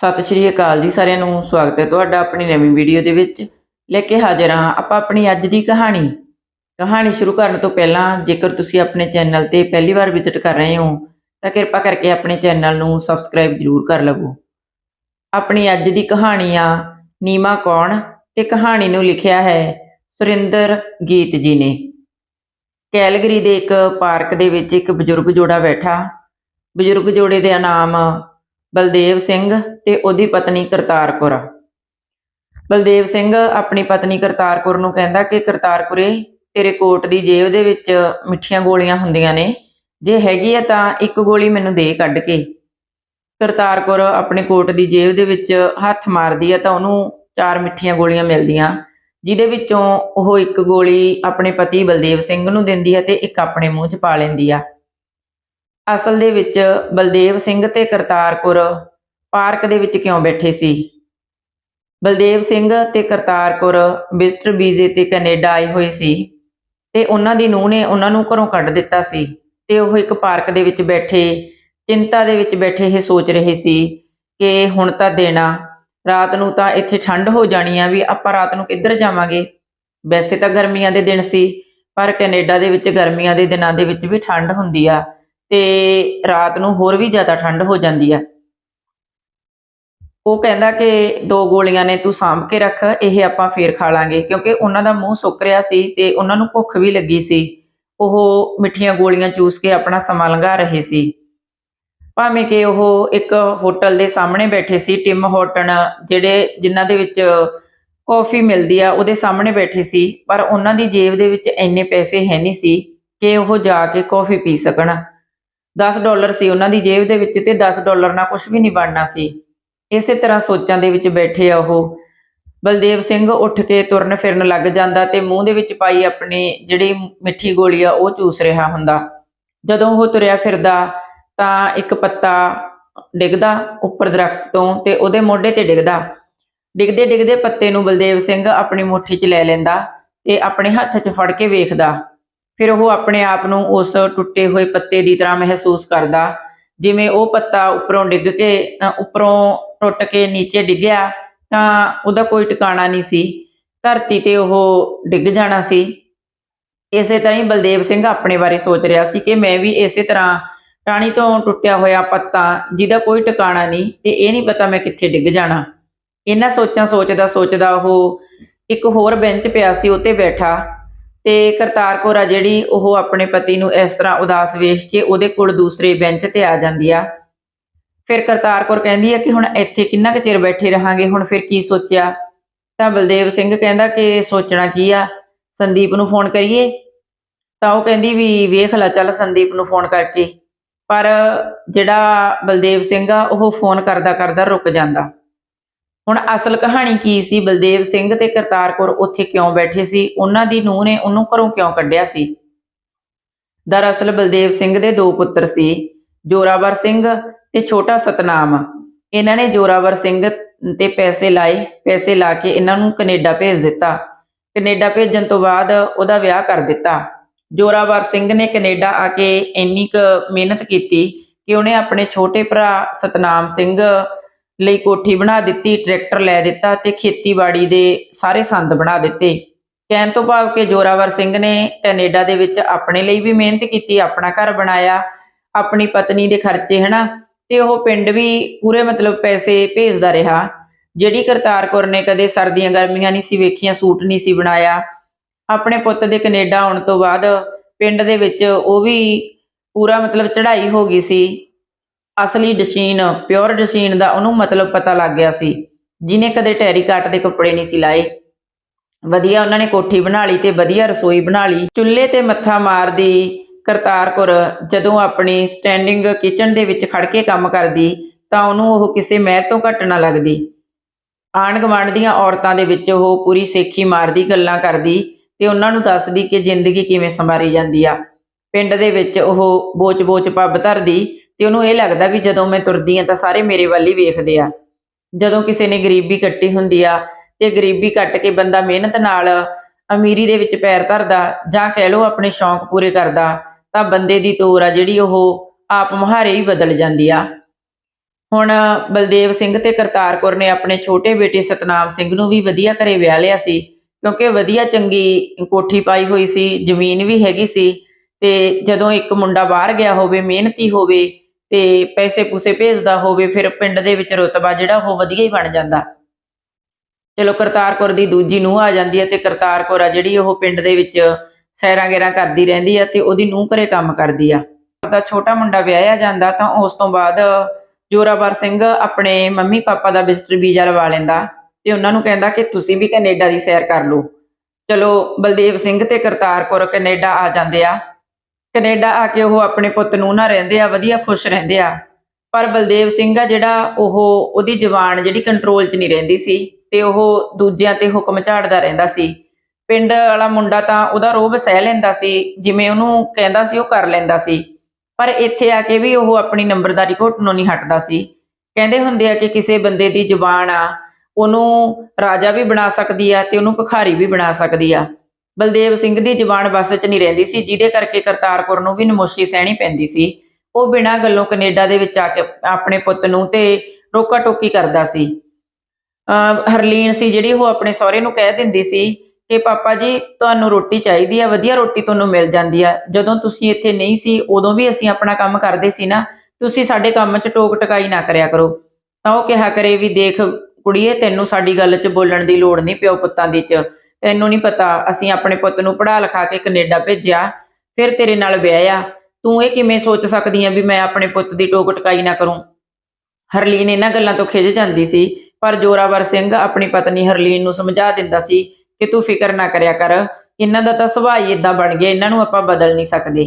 ਸਤਿ ਸ਼੍ਰੀ ਅਕਾਲ ਜੀ, ਸਾਰਿਆਂ ਨੂੰ ਸਵਾਗਤ ਹੈ ਤੁਹਾਡਾ ਆਪਣੀ ਨਵੀਂ ਵੀਡੀਓ ਦੇ ਵਿੱਚ। ਲੈ ਕੇ ਹਾਜ਼ਰ ਹਾਂ ਆਪਾਂ ਆਪਣੀ ਅੱਜ ਦੀ ਕਹਾਣੀ। ਕਹਾਣੀ ਸ਼ੁਰੂ ਕਰਨ ਤੋਂ ਪਹਿਲਾਂ ਜੇਕਰ ਤੁਸੀਂ ਆਪਣੇ ਚੈਨਲ ਤੇ ਪਹਿਲੀ ਵਾਰ ਵਿਜ਼ਿਟ ਕਰ ਰਹੇ ਹੋ, ਤਾਂ ਕਿਰਪਾ ਕਰਕੇ ਆਪਣੇ ਚੈਨਲ ਨੂੰ ਸਬਸਕ੍ਰਾਈਬ ਜ਼ਰੂਰ ਕਰ ਲਵੋ। ਆਪਣੀ ਅੱਜ ਦੀ ਕਹਾਣੀ ਆ ਨੀਮਾ ਕੌਣ? ਤੇ ਕਹਾਣੀ ਨੂੰ ਲਿਖਿਆ ਹੈ ਸੁਰਿੰਦਰ ਗੀਤ ਜੀ ਨੇ। ਕੈਲਗਰੀ ਦੇ ਇੱਕ ਪਾਰਕ ਦੇ ਵਿੱਚ ਇੱਕ ਬਜ਼ੁਰਗ ਜੋੜਾ ਬੈਠਾ। ਬਜ਼ੁਰਗ ਜੋੜੇ ਦਾ ਨਾਮ ਬਲਦੇਵ ਸਿੰਘ ਤੇ ਉਹਦੀ ਪਤਨੀ ਕਰਤਾਰ ਕੌਰ ਬਲਦੇਵ ਸਿੰਘ ਆਪਣੀ ਪਤਨੀ ਕਰਤਾਰ ਕੌਰ ਨੂੰ ਕਹਿੰਦਾ ਕਿ ਕਰਤਾਰ ਕੁਰੇ ਤੇਰੇ ਕੋਟ ਦੀ ਜੇਬ ਦੇ ਵਿੱਚ ਮਿੱਠੀਆਂ ਗੋਲੀਆਂ ਹੁੰਦੀਆਂ ਨੇ। ਜੇ ਹੈਗੀ ਆ ਤਾਂ ਇੱਕ ਗੋਲੀ ਮੈਨੂੰ ਦੇ ਕੱਢ ਕੇ। ਕਰਤਾਰ ਕੌਰ ਆਪਣੇ ਕੋਟ ਦੀ ਜੇਬ ਦੇ ਵਿੱਚ ਹੱਥ ਮਾਰਦੀ ਆ ਤਾਂ ਉਹਨੂੰ ਚਾਰ ਮਿੱਠੀਆਂ ਗੋਲੀਆਂ ਮਿਲਦੀਆਂ, ਜਿਹਦੇ ਵਿੱਚੋਂ ਉਹ ਇੱਕ ਗੋਲੀ ਆਪਣੇ ਪਤੀ ਬਲਦੇਵ ਸਿੰਘ ਨੂੰ ਦਿੰਦੀ ਹੈ ਤੇ ਇੱਕ ਆਪਣੇ ਮੂੰਹ 'ਚ ਪਾ ਲੈਂਦੀ ਆ। ਅਸਲ ਦੇ ਵਿੱਚ ਬਲਦੇਵ ਸਿੰਘ ਤੇ ਕਰਤਾਰਪੁਰ ਪਾਰਕ ਦੇ ਵਿੱਚ ਕਿਉਂ ਬੈਠੇ ਸੀ? ਬਲਦੇਵ ਸਿੰਘ ਤੇ ਕਰਤਾਰਪੁਰ ਕੌਰ ਵਿਜ਼ਟਰ ਵੀਜ਼ੇ ਤੇ ਕੈਨੇਡਾ ਆਏ ਹੋਏ ਸੀ ਤੇ ਉਹਨਾਂ ਦੀ ਨੂੰਹ ਨੇ ਉਹਨਾਂ ਨੂੰ ਘਰੋਂ ਕੱਢ ਦਿੱਤਾ ਸੀ ਤੇ ਉਹ ਇੱਕ ਪਾਰਕ ਦੇ ਵਿੱਚ ਬੈਠੇ, ਚਿੰਤਾ ਦੇ ਵਿੱਚ ਬੈਠੇ ਇਹ ਸੋਚ ਰਹੇ ਸੀ ਕਿ ਹੁਣ ਤਾਂ ਦੇਣਾ, ਰਾਤ ਨੂੰ ਤਾਂ ਇੱਥੇ ਠੰਡ ਹੋ ਜਾਣੀ ਆ, ਵੀ ਆਪਾਂ ਰਾਤ ਨੂੰ ਕਿੱਧਰ ਜਾਵਾਂਗੇ? ਵੈਸੇ ਤਾਂ ਗਰਮੀਆਂ ਦੇ ਦਿਨ ਸੀ, ਪਰ ਕੈਨੇਡਾ ਦੇ ਵਿੱਚ ਗਰਮੀਆਂ ਦੇ ਦਿਨਾਂ ਦੇ ਵਿੱਚ ਵੀ ਠੰਡ ਹੁੰਦੀ ਆ। ਤੇ ਰਾਤ ਨੂੰ ਹੋਰ ਵੀ ਜ਼ਿਆਦਾ ਠੰਡ ਹੋ ਜਾਂਦੀ ਆ। ਉਹ ਕਹਿੰਦਾ ਕਿ ਦੋ ਗੋਲੀਆਂ ਨੇ ਤੂੰ ਸਾਂਭ ਕੇ ਰੱਖ, ਇਹ ਆਪਾਂ ਫੇਰ ਖਾ ਲਾਂਗੇ। ਕਿਉਂਕਿ ਉਹਨਾਂ ਦਾ ਮੂੰਹ ਸੁੱਕ ਰਿਹਾ ਸੀ ਤੇ ਉਹਨਾਂ ਨੂੰ ਭੁੱਖ ਵੀ ਲੱਗੀ ਸੀ। ਉਹ ਮਿੱਠੀਆਂ ਗੋਲੀਆਂ ਚੂਸ ਕੇ ਆਪਣਾ ਸਮਾਂ ਲੰਘਾ ਰਹੇ ਸੀ। ਭਾਵੇਂ ਕਿ ਉਹ ਇੱਕ ਹੋਟਲ ਦੇ ਸਾਹਮਣੇ ਬੈਠੇ ਸੀ, ਟਿਮ ਹੋਟਨ ਜਿਹੜੇ ਜਿਨ੍ਹਾਂ ਦੇ ਵਿੱਚ ਕਾਫੀ ਮਿਲਦੀ ਆ, ਉਹਦੇ ਸਾਹਮਣੇ ਬੈਠੇ ਸੀ। ਪਰ ਉਹਨਾਂ ਦੀ ਜੇਬ ਦੇ ਵਿੱਚ ਇੰਨੇ ਪੈਸੇ ਹੈ ਨਹੀਂ ਸੀ ਕਿ ਉਹ ਜਾ ਕੇ ਕਾਫੀ ਪੀ ਸਕਣ। 10 ਡਾਲਰ ਸੀ ਉਹਨਾਂ ਦੀ ਜੇਬ ਦੇ ਵਿੱਚ ਤੇ 10 ਡਾਲਰ ਨਾਲ ਕੁਝ ਵੀ ਨਹੀਂ ਬਣਨਾ ਸੀ। ਇਸੇ ਤਰ੍ਹਾਂ ਸੋਚਾਂ ਦੇ ਵਿੱਚ ਬੈਠੇ ਆ ਉਹ। ਬਲਦੇਵ ਸਿੰਘ ਉੱਠ ਕੇ ਤੁਰਨ ਫਿਰਨ ਲੱਗ ਜਾਂਦਾ ਤੇ ਮੂੰਹ ਦੇ ਵਿੱਚ ਪਾਈ ਆਪਣੀ ਜਿਹੜੀ ਮਿੱਠੀ ਗੋਲੀ ਆ, ਉਹ ਚੂਸ ਰਿਹਾ ਹੁੰਦਾ। ਜਦੋਂ ਉਹ ਤੁਰਿਆ ਫਿਰਦਾ ਤਾਂ ਇੱਕ ਪੱਤਾ ਡਿੱਗਦਾ ਉੱਪਰ ਦਰਖਤ ਤੋਂ ਤੇ ਉਹਦੇ ਮੋਢੇ ਤੇ ਡਿੱਗਦਾ। ਡਿੱਗਦੇ ਡਿੱਗਦੇ ਪੱਤੇ ਨੂੰ ਬਲਦੇਵ ਸਿੰਘ ਆਪਣੀ ਮੁੱਠੀ 'ਚ ਲੈ ਲੈਂਦਾ ਤੇ ਆਪਣੇ ਹੱਥ 'ਚ ਫੜ ਕੇ ਵੇਖਦਾ। ਫਿਰ ਉਹ ਆਪਣੇ ਆਪ ਨੂੰ ਉਸ ਟੁੱਟੇ ਹੋਏ ਪੱਤੇ ਦੀ ਤਰ੍ਹਾਂ ਮਹਿਸੂਸ ਕਰਦਾ। ਜਿਵੇਂ ਉਹ ਪੱਤਾ ਉੱਪਰੋਂ ਡਿੱਗ ਕੇ ਉੱਪਰੋਂ ਟੁੱਟ ਕੇ ਨੀਚੇ ਡਿੱਗਿਆ, ਤਾਂ ਉਹਦਾ ਕੋਈ ਟਿਕਾਣਾ ਨਹੀਂ ਸੀ। ਧਰਤੀ ਤੇ ਉਹ ਡਿੱਗ ਜਾਣਾ ਸੀ। ਇਸੇ ਤਰ੍ਹਾਂ ਹੀ ਬਲਦੇਵ ਸਿੰਘ ਆਪਣੇ ਬਾਰੇ ਸੋਚ ਰਿਹਾ ਸੀ ਕਿ ਮੈਂ ਵੀ ਇਸੇ ਤਰ੍ਹਾਂ ਟਾਣੀ ਤੋਂ ਟੁੱਟਿਆ ਹੋਇਆ ਪੱਤਾ, ਜਿਹਦਾ ਕੋਈ ਟਿਕਾਣਾ ਨਹੀਂ ਤੇ ਇਹ ਨਹੀਂ ਪਤਾ ਮੈਂ ਕਿੱਥੇ ਡਿੱਗ ਜਾਣਾ। ਇਹਨਾਂ ਸੋਚਾਂ ਸੋਚਦਾ ਸੋਚਦਾ ਉਹ ਇੱਕ ਹੋਰ ਬੈਂਚ ਪਿਆ ਸੀ ਉੱਤੇ ਬੈਠਾ। ਤੇ ਕਰਤਾਰ ਕੌਰ ਆ ਜਿਹੜੀ ਉਹ ਆਪਣੇ ਪਤੀ ਨੂੰ ਇਸ ਤਰ੍ਹਾਂ ਉਦਾਸ ਵੇਖ ਕੇ ਉਹਦੇ ਕੋਲ ਦੂਸਰੇ ਬੈਂਚ ਤੇ ਆ ਜਾਂਦੀ ਆ। ਫਿਰ ਕਰਤਾਰ ਕੌਰ ਕਹਿੰਦੀ ਆ ਕਿ ਹੁਣ ਇੱਥੇ ਕਿੰਨਾ ਕੁ ਚਿਰ ਬੈਠੇ ਰਹਾਂਗੇ, ਹੁਣ ਫਿਰ ਕੀ ਸੋਚਿਆ? ਤਾਂ ਬਲਦੇਵ ਸਿੰਘ ਕਹਿੰਦਾ ਕਿ ਸੋਚਣਾ ਕੀ ਆ? ਸੰਦੀਪ ਨੂੰ ਫੋਨ ਕਰੀਏ? ਤਾਂ ਉਹ ਕਹਿੰਦੀ ਵੀ ਵੇਖ ਲੈ, ਚੱਲ ਸੰਦੀਪ ਨੂੰ ਫੋਨ ਕਰਕੇ। ਪਰ ਜਿਹੜਾ ਬਲਦੇਵ ਸਿੰਘ ਆ, ਉਹ ਫੋਨ ਕਰਦਾ ਕਰਦਾ ਰੁਕ ਜਾਂਦਾ। ਹੁਣ ਅਸਲ ਕਹਾਣੀ ਕੀ ਸੀ? ਬਲਦੇਵ ਸਿੰਘ ਤੇ ਕਰਤਾਰ ਕੌਰ ਉੱਥੇ ਕਿਉਂ ਬੈਠੇ ਸੀ? ਉਹਨਾਂ ਦੀ ਨੂੰਹ ਨੇ ਉਹਨੂੰ ਘਰੋਂ ਕਿਉਂ ਕੱਢਿਆ ਸੀ? ਦਰਅਸਲ ਬਲਦੇਵ ਸਿੰਘ ਦੇ ਦੋ ਪੁੱਤਰ ਸੀ, ਜੋਰਾਵਰ ਸਿੰਘ ਤੇ ਛੋਟਾ ਸਤਨਾਮ। ਇਹਨਾਂ ਨੇ ਜੋਰਾਵਰ ਸਿੰਘ ਤੇ ਪੈਸੇ ਲਾਏ, ਪੈਸੇ ਲਾ ਕੇ ਇਹਨਾਂ ਨੂੰ ਕੈਨੇਡਾ ਭੇਜ ਦਿੱਤਾ। ਕੈਨੇਡਾ ਭੇਜਣ ਤੋਂ ਬਾਅਦ ਉਹਦਾ ਵਿਆਹ ਕਰ ਦਿੱਤਾ। ਜੋਰਾਵਰ ਸਿੰਘ ਨੇ ਕੈਨੇਡਾ ਆ ਕੇ ਇੰਨੀ ਕੁ ਮਿਹਨਤ ਕੀਤੀ ਕਿ ਉਹਨੇ ਆਪਣੇ ਛੋਟੇ ਭਰਾ ਸਤਨਾਮ ਸਿੰਘ ਲਈ ਕੋਠੀ ਬਣਾ ਦਿੱਤੀ, ਟਰੈਕਟਰ ਲੈ ਦਿੱਤਾ ਤੇ ਖੇਤੀਬਾੜੀ ਦੇ ਸਾਰੇ ਸੰਦ ਬਣਾ ਦਿੱਤੇ। ਕਹਿਣ ਤੋਂ ਭਾਵ ਕਿ ਜੋਰਾਵਰ ਸਿੰਘ ਨੇ ਕੈਨੇਡਾ ਦੇ ਵਿੱਚ ਆਪਣੇ ਲਈ ਵੀ ਮਿਹਨਤ ਕੀਤੀ, ਆਪਣਾ ਘਰ ਬਣਾਇਆ, ਆਪਣੀ ਪਤਨੀ ਦੇ ਖਰਚੇ, ਹਨਾ? ਤੇ ਉਹ ਪਿੰਡ ਵੀ ਪੂਰੇ ਮਤਲਬ ਪੈਸੇ ਭੇਜਦਾ ਰਿਹਾ। ਜਿਹੜੀ ਕਰਤਾਰ ਕੌਰ ਨੇ ਕਦੇ ਸਰਦੀਆਂ ਗਰਮੀਆਂ ਨਹੀਂ ਸੀ ਵੇਖੀਆਂ, ਸੂਟ ਨਹੀਂ ਸੀ ਬਣਾਇਆ। ਆਪਣੇ ਪੁੱਤ ਦੇ ਕੈਨੇਡਾ ਆਉਣ ਤੋਂ ਬਾਅਦ ਪਿੰਡ ਦੇ ਵਿੱਚ ਉਹ ਵੀ ਪੂਰਾ ਮਤਲਬ ਚੜ੍ਹਾਈ ਹੋ ਗਈ ਸੀ। ਅਸਲੀ ਡਸ਼ੀਨ, ਪਿਓਰ ਡਸ਼ੀਨ ਦਾ ਉਹਨੂੰ ਮਤਲਬ ਪਤਾ ਲੱਗ ਗਿਆ ਸੀ। ਜਿਨੇ ਕਦੇ ਟੈਰੀ ਕਾਟ ਦੇ ਕੱਪੜੇ ਨਹੀਂ ਸੀ ਲਾਏ। ਵਧੀਆ ਉਹਨਾਂ ਨੇ ਕੋਠੀ ਬਣਾ ਲਈ ਤੇ ਵਧੀਆ ਰਸੋਈ ਬਣਾ ਲਈ। ਚੁੱਲ੍ਹੇ ਤੇ ਮੱਥਾ ਮਾਰਦੀ ਕਰਤਾਰਪੁਰ ਜਦੋਂ ਆਪਣੀ ਸਟੈਂਡਿੰਗ ਕਿਚਨ ਦੇ ਵਿੱਚ ਖੜ ਕੇ ਕੰਮ ਕਰਦੀ ਤਾਂ ਉਹਨੂੰ ਉਹ ਕਿਸੇ ਮਹਿਲ ਤੋਂ ਘੱਟ ਨਾ ਲੱਗਦੀ। ਆਂਢ ਗੁਆਂਢ ਦੀਆਂ ਔਰਤਾਂ ਦੇ ਵਿੱਚ ਉਹ ਪੂਰੀ ਸੇਖੀ ਮਾਰਦੀ, ਗੱਲਾਂ ਕਰਦੀ ਤੇ ਉਹਨਾਂ ਨੂੰ ਦੱਸਦੀ ਕਿ ਜ਼ਿੰਦਗੀ ਕਿਵੇਂ ਸੰਵਾਰੀ ਜਾਂਦੀ ਆ। ਪਿੰਡ ਦੇ ਵਿੱਚ ਉਹ ਬੋਚ-ਬੋਚ ਪੱਬ ਧਰਦੀ ਤੇ ਉਹਨੂੰ ਇਹ ਲੱਗਦਾ ਵੀ ਜਦੋਂ ਮੈਂ ਤੁਰਦੀ ਆ ਤਾਂ ਸਾਰੇ ਮੇਰੇ ਵੱਲ ਹੀ ਵੇਖਦੇ ਆ। ਜਦੋਂ ਕਿਸੇ ਨੇ ਗਰੀਬੀ ਕੱਟੀ ਹੁੰਦੀ ਆ ਤੇ ਗਰੀਬੀ ਕੱਟ ਕੇ ਬੰਦਾ ਮਿਹਨਤ ਨਾਲ ਅਮੀਰੀ ਦੇ ਵਿੱਚ ਪੈਰ ਧਰਦਾ ਜਾਂ ਕਹਿ ਲਓ ਆਪਣੇ ਸ਼ੌਂਕ ਪੂਰੇ ਕਰਦਾ, ਤਾਂ ਬੰਦੇ ਦੀ ਤੋਰ ਆ ਜਿਹੜੀ ਉਹ ਆਪ ਮੁਹਾਰੇ ਹੀ ਬਦਲ ਜਾਂਦੀ ਆ। ਹੁਣ ਬਲਦੇਵ ਸਿੰਘ ਤੇ ਕਰਤਾਰ ਕੌਰ ਨੇ ਆਪਣੇ ਛੋਟੇ ਬੇਟੇ ਸਤਨਾਮ ਸਿੰਘ ਨੂੰ ਵੀ ਵਧੀਆ ਘਰੇ ਵਿਆਹ ਲਿਆ ਸੀ, ਕਿਉਂਕਿ ਵਧੀਆ ਚੰਗੀ ਕੋਠੀ ਪਾਈ ਹੋਈ ਸੀ, ਜ਼ਮੀਨ ਵੀ ਹੈਗੀ ਸੀ ਤੇ ਜਦੋਂ ਇੱਕ ਮੁੰਡਾ ਬਾਹਰ ਗਿਆ ਹੋਵੇ, ਮਿਹਨਤੀ ਹੋਵੇ ਤੇ ਪੈਸੇ ਪੂਸੇ ਭੇਜਦਾ ਹੋਵੇ, ਫਿਰ ਪਿੰਡ ਦੇ ਵਿੱਚ ਰੁਤਬਾ ਜਿਹੜਾ ਉਹ ਵਧੀਆ ਹੀ ਬਣ ਜਾਂਦਾ। ਚਲੋ ਕਰਤਾਰਪੁਰ ਦੀ ਦੂਜੀ ਨੂੰਹ ਆ ਜਾਂਦੀ ਹੈ ਤੇ ਕਰਤਾਰਪੁਰ ਆ ਜਿਹੜੀ ਉਹ ਪਿੰਡ ਦੇ ਵਿੱਚ ਸੈਰਾਂ ਗੇਰਾਂ ਕਰਦੀ ਰਹਿੰਦੀ ਆ ਤੇ ਉਹਦੀ ਨੂੰਹ ਘਰੇ ਕੰਮ ਕਰਦੀ ਆ। ਦਾ ਛੋਟਾ ਮੁੰਡਾ ਵਿਆਹਿਆ ਜਾਂਦਾ ਤਾਂ ਉਸ ਤੋਂ ਬਾਅਦ ਜੋਰਾਵਰ ਸਿੰਘ ਆਪਣੇ ਮੰਮੀ ਪਾਪਾ ਦਾ ਵਿਜ਼ਟਰ ਵੀਜ਼ਾ ਲਵਾ ਲੈਂਦਾ ਤੇ ਉਹਨਾਂ ਨੂੰ ਕਹਿੰਦਾ ਕਿ ਤੁਸੀਂ ਵੀ ਕੈਨੇਡਾ ਦੀ ਸੈਰ ਕਰ ਲਓ। ਚਲੋ ਬਲਦੇਵ ਸਿੰਘ ਤੇ ਕਰਤਾਰਪੁਰ ਕੌਰ ਕੈਨੇਡਾ ਆ ਜਾਂਦੇ ਆ। ਕੈਨੇਡਾ ਆ ਕੇ ਉਹ ਆਪਣੇ ਪੁੱਤ ਨੂੰ ਨਾ ਰਹਿੰਦੇ ਆ, ਵਧੀਆ ਖੁਸ਼ ਰਹਿੰਦੇ ਆ। ਪਰ ਬਲਦੇਵ ਸਿੰਘ ਆ ਜਿਹੜਾ, ਉਹ ਉਹਦੀ ਜ਼ੁਬਾਨ ਜਿਹੜੀ ਕੰਟਰੋਲ 'ਚ ਨਹੀਂ ਰਹਿੰਦੀ ਸੀ ਤੇ ਉਹ ਦੂਜਿਆਂ ਤੇ ਹੁਕਮ ਝਾੜਦਾ ਰਹਿੰਦਾ ਸੀ। ਪਿੰਡ ਵਾਲਾ ਮੁੰਡਾ ਤਾਂ ਉਹਦਾ ਰੋਹ ਸਹਿ ਲੈਂਦਾ ਸੀ, ਜਿਵੇਂ ਉਹਨੂੰ ਕਹਿੰਦਾ ਸੀ ਉਹ ਕਰ ਲੈਂਦਾ ਸੀ। ਪਰ ਇੱਥੇ ਆ ਕੇ ਵੀ ਉਹ ਆਪਣੀ ਨੰਬਰਦਾਰੀ ਘੁੱਟਣੋਂ ਨਹੀਂ ਹਟਦਾ ਸੀ। ਕਹਿੰਦੇ ਹੁੰਦੇ ਆ ਕਿ ਕਿਸੇ ਬੰਦੇ ਦੀ ਜ਼ੁਬਾਨ ਆ, ਉਹਨੂੰ ਰਾਜਾ ਵੀ ਬਣਾ ਸਕਦੀ ਆ ਤੇ ਉਹਨੂੰ ਭਿਖਾਰੀ ਵੀ ਬਣਾ ਸਕਦੀ ਆ। ਬਲਦੇਵ ਸਿੰਘ ਦੀ ਜ਼ੁਬਾਨ ਬਸ 'ਚ ਨਹੀਂ ਰਹਿੰਦੀ ਸੀ, ਜਿਹਦੇ ਕਰਕੇ ਕਰਤਾਰਪੁਰ ਨੂੰ ਵੀ ਨਮੋਸ਼ੀ ਸਹਿਣੀ ਪੈਂਦੀ ਸੀ। ਉਹ ਬਿਨਾਂ ਗੱਲੋਂ ਕੈਨੇਡਾ ਦੇ ਵਿੱਚ ਆ ਕੇ ਆਪਣੇ ਪੁੱਤ ਨੂੰ ਤੇ ਰੋਕਾ ਟੋਕੀ ਕਰਦਾ ਸੀ। ਅਹ ਹਰਲੀਨ ਸੀ ਜਿਹੜੀ, ਉਹ ਆਪਣੇ ਸਹੁਰੇ ਨੂੰ ਕਹਿ ਦਿੰਦੀ ਸੀ ਕਿ, ਪਾਪਾ ਜੀ, ਤੁਹਾਨੂੰ ਰੋਟੀ ਚਾਹੀਦੀ ਆ, ਵਧੀਆ ਰੋਟੀ ਤੁਹਾਨੂੰ ਮਿਲ ਜਾਂਦੀ ਆ। ਜਦੋਂ ਤੁਸੀਂ ਇੱਥੇ ਨਹੀਂ ਸੀ, ਉਦੋਂ ਵੀ ਅਸੀਂ ਆਪਣਾ ਕੰਮ ਕਰਦੇ ਸੀ ਨਾ, ਤੁਸੀਂ ਸਾਡੇ ਕੰਮ 'ਚ ਟੋਕ ਟਕਾਈ ਨਾ ਕਰਿਆ ਕਰੋ। ਤਾਂ ਉਹ ਕਿਹਾ ਕਰੇ ਵੀ, ਦੇਖ ਕੁੜੀਏ, ਤੈਨੂੰ ਸਾਡੀ ਗੱਲ 'ਚ ਬੋਲਣ ਦੀ ਲੋੜ ਨਹੀਂ ਪਿਓ ਪੁੱਤਾਂ ਦੀ 'ਚ। ਤੈਨੂੰ ਨਹੀਂ ਪਤਾ, ਅਸੀਂ ਆਪਣੇ ਪੁੱਤ ਨੂੰ ਪੜ੍ਹਾ ਲਿਖਾ ਕੇ ਕੈਨੇਡਾ ਭੇਜਿਆ, ਫਿਰ ਤੇਰੇ ਨਾਲ ਵਿਆਹਿਆ। ਤੂੰ ਇਹ ਕਿਵੇਂ ਸੋਚ ਸਕਦੀ ਆ ਵੀ ਮੈਂ ਆਪਣੇ ਪੁੱਤ ਦੀ ਟੋਕ ਟਕਾਈ ਨਾ ਕਰੂੰ? ਹਰਲੀਨ ਇਹਨਾਂ ਗੱਲਾਂ ਤੋਂ ਖਿਝ ਜਾਂਦੀ ਸੀ, ਪਰ ਜੋਰਾਵਰ ਸਿੰਘ ਆਪਣੀ ਪਤਨੀ ਹਰਲੀਨ ਨੂੰ ਸਮਝਾ ਦਿੰਦਾ ਸੀ ਕਿ ਤੂੰ ਫਿਕਰ ਨਾ ਕਰਿਆ ਕਰ, ਇਹਨਾਂ ਦਾ ਤਾਂ ਸੁਭਾਅ ਹੀ ਇਦਾਂ ਬਣ ਗਿਆ, ਇਹਨਾਂ ਨੂੰ ਆਪਾਂ ਬਦਲ ਨਹੀਂ ਸਕਦੇ।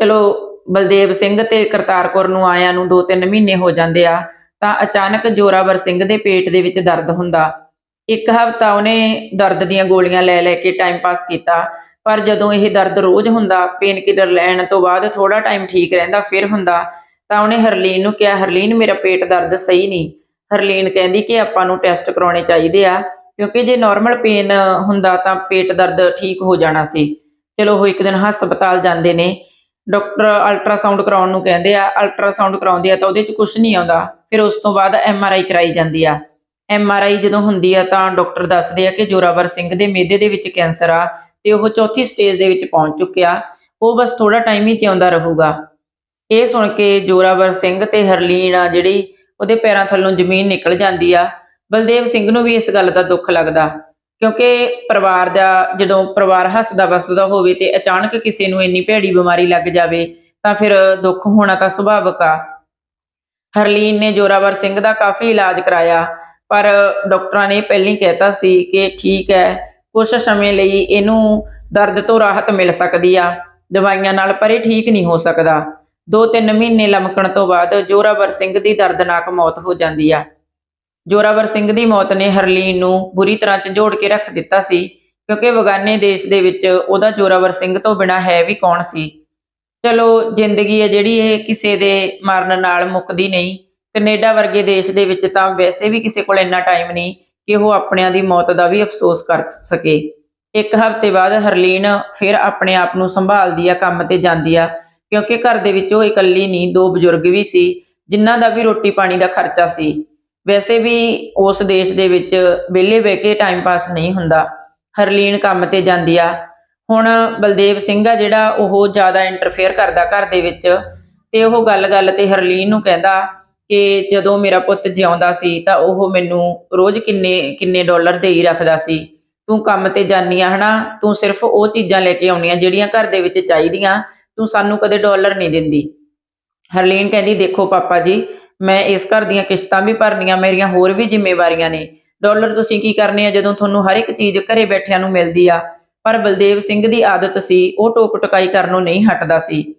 ਚਲੋ, ਬਲਦੇਵ ਸਿੰਘ ਤੇ ਕਰਤਾਰਪੁਰ ਨੂੰ ਆਇਆਂ ਨੂੰ 2-3 ਮਹੀਨੇ ਹੋ ਜਾਂਦੇ ਆ, ਤਾਂ ਅਚਾਨਕ ਜੋਰਾਵਰ ਸਿੰਘ ਦੇ ਪੇਟ ਦੇ ਵਿੱਚ ਦਰਦ ਹੁੰਦਾ। ਇੱਕ ਹਫ਼ਤਾ ਉਹਨੇ ਦਰਦ ਦੀਆਂ ਗੋਲੀਆਂ ਲੈ ਲੈ ਕੇ ਟਾਈਮ ਪਾਸ ਕੀਤਾ, ਪਰ ਜਦੋਂ ਇਹ ਦਰਦ ਰੋਜ਼ ਹੁੰਦਾ ਪੇਨ ਕਿਲਰ ਲੈਣ ਤੋਂ ਬਾਅਦ ਥੋੜਾ ਟਾਈਮ ਠੀਕ ਰਹਿੰਦਾ, ਫਿਰ ਹੁੰਦਾ, ਤਾਂ ਉਹਨੇ ਹਰਲੀਨ ਨੂੰ ਕਿਹਾ, ਹਰਲੀਨ, ਮੇਰਾ ਪੇਟ ਦਰਦ ਸਹੀ ਨਹੀਂ। ਹਰਲੀਨ ਕਹਿੰਦੀ ਕਿ ਆਪਾਂ ਨੂੰ ਟੈਸਟ ਕਰਾਉਣੇ ਚਾਹੀਦੇ ਆ, ਕਿਉਂਕਿ ਜੇ ਨਾਰਮਲ ਪੇਨ ਹੁੰਦਾ ਤਾਂ ਪੇਟ ਦਰਦ ਠੀਕ ਹੋ ਜਾਣਾ ਸੀ। ਚਲੋ, ਉਹ ਇੱਕ ਦਿਨ ਹਸਪਤਾਲ ਜਾਂਦੇ ਨੇ। ਡਾਕਟਰ ਅਲਟਰਾਸਾਊਂਡ ਕਰਾਉਣ ਨੂੰ ਕਹਿੰਦੇ ਆ ਅਲਟਰਾਸਾਊਂਡ ਕਰਾਉਂਦੇ ਆ ਤਾਂ ਉਹਦੇ 'ਚ ਕੁਝ ਨਹੀਂ ਆਉਂਦਾ, ਫਿਰ ਉਸ ਤੋਂ ਬਾਅਦ ਐਮ ਆਰ ਆਈ ਕਰਾਈ ਜਾਂਦੀ ਆ। ਐਮ ਆਰ ਆਈ ਜਦੋਂ ਹੁੰਦੀ ਆ ਤਾਂ ਡਾਕਟਰ ਦੱਸਦੇ ਆ ਕਿ ਜੋਰਾਵਰ ਸਿੰਘ ਦੇ ਮੇਦੇ ਦੇ ਵਿੱਚ ਕੈਂਸਰ ਆ ਤੇ ਉਹ ਚੌਥੀ ਸਟੇਜ ਦੇ ਵਿੱਚ ਪਹੁੰਚ ਚੁੱਕਿਆ। ਉਹ ਬਸ ਥੋੜਾ ਟਾਈਮ ਹੀ ਜਿਉਂਦਾ ਰਹੂਗਾ। ਇਹ ਸੁਣ ਕੇ ਜੋਰਾਵਰ ਸਿੰਘ ਤੇ ਹਰਲੀਨ ਆ ਜਿਹੜੀ ਉਹਦੇ ਪੈਰਾਂ ਥੱਲੋਂ ਜ਼ਮੀਨ ਨਿਕਲ ਜਾਂਦੀ ਆ। ਬਲਦੇਵ ਸਿੰਘ ਨੂੰ ਵੀ ਇਸ ਗੱਲ ਦਾ ਦੁੱਖ ਲੱਗਦਾ, ਕਿਉਂਕਿ ਪਰਿਵਾਰ ਦਾ ਜਦੋਂ ਪਰਿਵਾਰ ਹੱਸਦਾ ਵਸਦਾ ਹੋਵੇ ਤੇ ਅਚਾਨਕ ਕਿਸੇ ਨੂੰ ਇੰਨੀ ਭੈੜੀ ਬਿਮਾਰੀ ਲੱਗ ਜਾਵੇ ਤਾਂ ਫਿਰ ਦੁੱਖ ਹੋਣਾ ਤਾਂ ਸੁਭਾਵਿਕ ਆ। ਹਰਲੀਨ ਨੇ ਜੋਰਾਵਰ ਸਿੰਘ ਦਾ ਕਾਫੀ ਇਲਾਜ ਕਰਾਇਆ। ਪਰ ਡਾਕਟਰਾਂ ਨੇ ਪਹਿਲਾਂ ਕਹਿਤਾ ਸੀ ਕਿ ਠੀਕ ਹੈ ਕੁਝ ਸਮੇਂ ਲਈ ਇਹਨੂੰ ਦਰਦ ਤੋਂ ਰਾਹਤ ਮਿਲ ਸਕਦੀ ਆ, ਦਵਾਈਆਂ ਨਾਲ ਪਰ ਇਹ ਠੀਕ ਨਹੀਂ ਹੋ ਸਕਦਾ। 2-3 ਮਹੀਨੇ ਲਮਕਣ ਤੋਂ ਬਾਅਦ ਜੋਰਾਵਰ ਸਿੰਘ ਦੀ ਦਰਦਨਾਕ ਮੌਤ ਹੋ ਜਾਂਦੀ ਆ। ਜੋਰਾਵਰ ਸਿੰਘ ਦੀ ਮੌਤ ਨੇ ਹਰਲੀਨ ਨੂੰ ਬੁਰੀ ਤਰ੍ਹਾਂ ਝੰਜੋੜ ਕੇ ਰੱਖ ਦਿੱਤਾ ਸੀ, ਕਿਉਂਕਿ ਵਗਾਨੇ ਦੇਸ਼ ਦੇ ਵਿੱਚ ਉਹਦਾ ਜੋਰਾਵਰ ਸਿੰਘ ਤੋਂ ਬਿਨਾ ਹੈ ਵੀ ਕੌਣ ਸੀ? ਚਲੋ, ਜ਼ਿੰਦਗੀ ਹੈ ਜਿਹੜੀ ਇਹ ਕਿਸੇ ਦੇ ਮਰਨ ਨਾਲ ਮੁੱਕਦੀ ਨਹੀਂ। ਕੈਨੇਡਾ ਵਰਗੇ ਦੇਸ਼ ਦੇ ਵਿੱਚ ਤਾਂ ਵੈਸੇ ਵੀ ਕਿਸੇ ਕੋਲ ਇੰਨਾ ਟਾਈਮ ਨਹੀਂ ਕਿ ਉਹ ਆਪਣਿਆਂ ਦੀ ਮੌਤ ਦਾ ਵੀ ਅਫਸੋਸ ਕਰ ਸਕੇ। ਇੱਕ ਹਫ਼ਤੇ ਬਾਅਦ ਹਰਲੀਨ ਫਿਰ ਆਪਣੇ ਆਪ ਨੂੰ ਸੰਭਾਲਦੀ ਆ, ਕੰਮ ਤੇ ਜਾਂਦੀ ਆ, ਕਿਉਂਕਿ ਘਰ ਦੇ ਵਿੱਚ ਉਹ ਇਕੱਲੀ ਨਹੀਂ, ਦੋ ਬਜ਼ੁਰਗ ਵੀ ਸੀ, ਜਿਨ੍ਹਾਂ ਦਾ ਵੀ ਰੋਟੀ ਪਾਣੀ ਦਾ ਖਰਚਾ ਸੀ। ਵੈਸੇ ਵੀ ਉਸ ਦੇਸ਼ ਦੇ ਵਿੱਚ ਵਿਹਲੇ ਬਹਿ ਕੇ ਟਾਈਮ ਪਾਸ ਨਹੀਂ ਹੁੰਦਾ। ਹਰਲੀਨ ਕੰਮ ਤੇ ਜਾਂਦੀ ਆ। ਹੁਣ ਬਲਦੇਵ ਸਿੰਘ ਆ ਜਿਹੜਾ, ਉਹ ਜ਼ਿਆਦਾ ਇੰਟਰਫੇਅਰ ਕਰਦਾ ਘਰ ਦੇ ਵਿੱਚ ਤੇ ਉਹ ਗੱਲ-ਗੱਲ ਤੇ ਹਰਲੀਨ ਨੂੰ ਕਹਿੰਦਾ ਕਿ ਜਦੋਂ ਮੇਰਾ ਪੁੱਤ ਜਿਉਂਦਾ ਸੀ ਤਾਂ ਉਹ ਮੈਨੂੰ ਰੋਜ਼ ਕਿੰਨੇ ਕਿੰਨੇ ਡਾਲਰ ਦੇ ਹੀ ਰੱਖਦਾ ਸੀ। ਤੂੰ ਕੰਮ ਤੇ ਜਾਨੀ ਆ ਹਨਾ, ਤੂੰ ਸਿਰਫ ਉਹ ਚੀਜ਼ਾਂ ਲੈ ਕੇ ਆਉਣੀਆਂ ਜਿਹੜੀਆਂ ਘਰ ਦੇ ਵਿੱਚ ਚਾਹੀਦੀਆਂ, ਤੂੰ ਸਾਨੂੰ ਕਦੇ ਡਾਲਰ ਨਹੀਂ ਦਿੰਦੀ। ਹਰਲੀਨ ਕਹਿੰਦੀ, ਦੇਖੋ ਪਾਪਾ ਜੀ, ਮੈਂ ਇਸ ਘਰ ਦੀਆਂ ਕਿਸ਼ਤਾਂ ਵੀ ਭਰਨੀਆਂ, ਮੇਰੀਆਂ ਹੋਰ ਵੀ ਜ਼ਿੰਮੇਵਾਰੀਆਂ ਨੇ। ਡਾਲਰ ਤੁਸੀਂ ਕੀ ਕਰਨੇ ਆ ਜਦੋਂ ਤੁਹਾਨੂੰ ਹਰ ਇੱਕ ਚੀਜ਼ ਘਰੇ ਬੈਠਿਆਂ ਨੂੰ ਮਿਲਦੀ ਆ? ਪਰ ਬਲਦੇਵ ਸਿੰਘ ਦੀ ਆਦਤ ਸੀ, ਉਹ ਟੋਕ ਟਕਾਈ ਕਰਨੋਂ ਨਹੀਂ ਹਟਦਾ ਸੀ।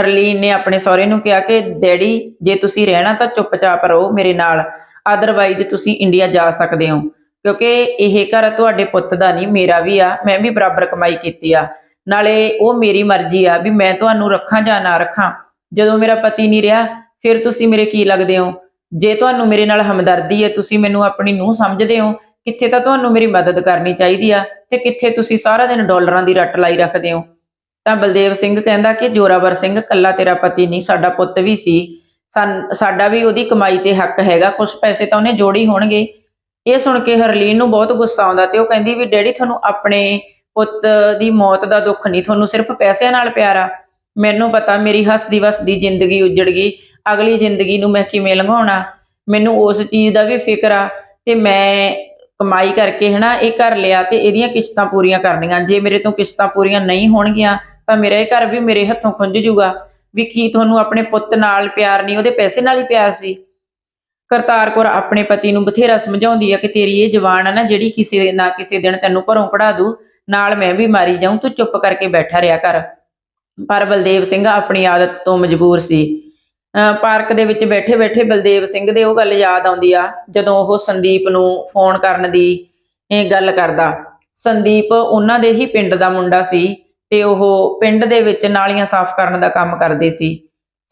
ਹਰਲੀਨ ਨੇ ਆਪਣੇ ਸਹੁਰੇ ਨੂੰ ਕਿਹਾ ਕਿ, ਡੈਡੀ, ਜੇ ਤੁਸੀਂ ਰਹਿਣਾ ਤਾਂ ਚੁੱਪਚਾਪ ਰਹੋ ਮੇਰੇ ਨਾਲ। ਅਦਰਵਾਈਜ਼ ਤੁਸੀਂ ਇੰਡੀਆ ਜਾ ਸਕਦੇ ਹੋ। ਕਿਉਂਕਿ ਇਹ ਘਰ ਤੁਹਾਡੇ ਪੁੱਤ ਦਾ ਨਹੀਂ, ਮੇਰਾ ਵੀ ਆ। ਮੈਂ ਵੀ ਬਰਾਬਰ ਕਮਾਈ ਕੀਤੀ ਆ। ਨਾਲੇ ਉਹ ਮੇਰੀ ਮਰਜ਼ੀ ਆ ਵੀ ਮੈਂ ਤੁਹਾਨੂੰ ਰੱਖਾਂ ਜਾਂ ਨਾ ਰੱਖਾਂ। ਜਦੋਂ ਮੇਰਾ ਪਤੀ ਨਹੀਂ ਰਿਹਾ, ਫਿਰ ਤੁਸੀਂ ਮੇਰੇ ਕੀ ਲੱਗਦੇ ਹੋ? ਜੇ ਤੁਹਾਨੂੰ ਮੇਰੇ ਨਾਲ ਹਮਦਰਦੀ ਹੈ, ਤੁਸੀਂ ਮੈਨੂੰ ਆਪਣੀ ਨੂੰਹ ਸਮਝਦੇ ਹੋ। ਕਿੱਥੇ ਤਾਂ ਤੁਹਾਨੂੰ ਮੇਰੀ ਮਦਦ ਕਰਨੀ ਚਾਹੀਦੀ ਆ? ਤੇ ਕਿੱਥੇ ਤੁਸੀਂ ਸਾਰਾ ਦਿਨ ਡਾਲਰਾਂ ਦੀ ਰੱਟ ਲਾਈ ਰੱਖਦੇ ਹੋ? ਤਾਂ ਬਲਦੇਵ ਸਿੰਘ ਕਹਿੰਦਾ ਕਿ ਜੋਰਾਵਰ ਸਿੰਘ ਕੱਲਾ ਤੇਰਾ ਪਤੀ ਨਹੀਂ, ਸਾਡਾ ਪੁੱਤ ਵੀ ਸੀ। ਸਾਨ- ਸਾਡਾ ਵੀ ਉਹਦੀ ਕਮਾਈ ਤੇ ਹੱਕ ਹੈਗਾ ਕੁਝ ਪੈਸੇ ਤਾਂ ਉਹਨੇ ਜੋੜੀ ਹੋਣਗੇ। ਇਹ ਸੁਣ ਕੇ ਹਰਲੀਨ ਨੂੰ ਬਹੁਤ ਗੁੱਸਾ ਆਉਂਦਾ ਤੇ ਉਹ ਕਹਿੰਦੀ ਵੀ ਡੈਡੀ, ਤੁਹਾਨੂੰ ਆਪਣੇ ਪੁੱਤ ਦੀ ਮੌਤ ਦਾ ਦੁੱਖ ਨਹੀਂ, ਤੁਹਾਨੂੰ ਸਿਰਫ ਪੈਸਿਆਂ ਨਾਲ ਪਿਆਰਾ। ਮੈਨੂੰ ਪਤਾ ਮੇਰੀ ਹੱਸਦੀ ਵਸਦੀ ਜ਼ਿੰਦਗੀ ਉਜੜ ਗਈ। ਅਗਲੀ ਜ਼ਿੰਦਗੀ ਨੂੰ ਮੈਂ ਕਿਵੇਂ ਲੰਘਾਉਣਾ? ਮੈਨੂੰ ਉਸ ਚੀਜ਼ ਦਾ ਵੀ ਫਿਕਰ ਆ ਤੇ ਮੈਂ ਕਮਾਈ ਕਰਕੇ ਹਨਾ ਇਹ ਕਰ ਲਿਆ ਤੇ ਇਹਦੀਆਂ ਕਿਸ਼ਤਾਂ ਪੂਰੀਆਂ ਕਰਨੀਆਂ। ਜੇ ਮੇਰੇ ਤੋਂ ਕਿਸ਼ਤਾਂ ਪੂਰੀਆਂ ਨਹੀਂ ਹੋਣਗੀਆਂ ਤਾਂ ਮੇਰਾ ਇਹ ਘਰ ਵੀ ਮੇਰੇ ਹੱਥੋਂ ਖੁੰਝ ਜੂਗਾ ਵੀ ਕੀ ਤੁਹਾਨੂੰ ਆਪਣੇ ਪੁੱਤ ਨਾਲ ਪਿਆਰ ਨਹੀਂ, ਉਹਦੇ ਪੈਸੇ ਨਾਲ ਹੀ ਪਿਆਰ ਸੀ। ਕਰਤਾਰ ਕੌਰ ਆਪਣੇ ਪਤੀ ਨੂੰ ਬਥੇਰਾ ਸਮਝਾਉਂਦੀ ਆ ਕਿ ਤੇਰੀ ਇਹ ਜਵਾਨ ਆ ਨਾ, ਜਿਹੜੀ ਕਿਸੇ ਨਾ ਕਿਸੇ ਦਿਨ ਤੈਨੂੰ ਘਰੋਂ ਕਢਾ ਦੂ, ਨਾਲ ਮੈਂ ਵੀ ਮਾਰੀ ਜਾਊਂ, ਤੂੰ ਚੁੱਪ ਕਰਕੇ ਬੈਠਾ ਰਿਹਾ ਕਰ। ਪਰ ਬਲਦੇਵ ਸਿੰਘ ਆਪਣੀ ਆਦਤ ਤੋਂ ਮਜਬੂਰ ਸੀ। ਅਹ ਪਾਰਕ ਦੇ ਵਿੱਚ ਬੈਠੇ ਬੈਠੇ ਬਲਦੇਵ ਸਿੰਘ ਦੇ ਉਹ ਗੱਲ ਯਾਦ ਆਉਂਦੀ ਆ, ਜਦੋਂ ਉਹ ਸੰਦੀਪ ਨੂੰ ਫੋਨ ਕਰਨ ਦੀ ਇਹ ਗੱਲ ਕਰਦਾ। ਸੰਦੀਪ ਉਹਨਾਂ ਦੇ ਹੀ ਪਿੰਡ ਦਾ ਮੁੰਡਾ ਸੀ। ਤੇ ਉਹ ਪਿੰਡ ਦੇ ਵਿੱਚ ਨਾਲੀਆਂ ਸਾਫ਼ ਕਰਨ ਦਾ ਕੰਮ ਕਰਦੇ ਸੀ।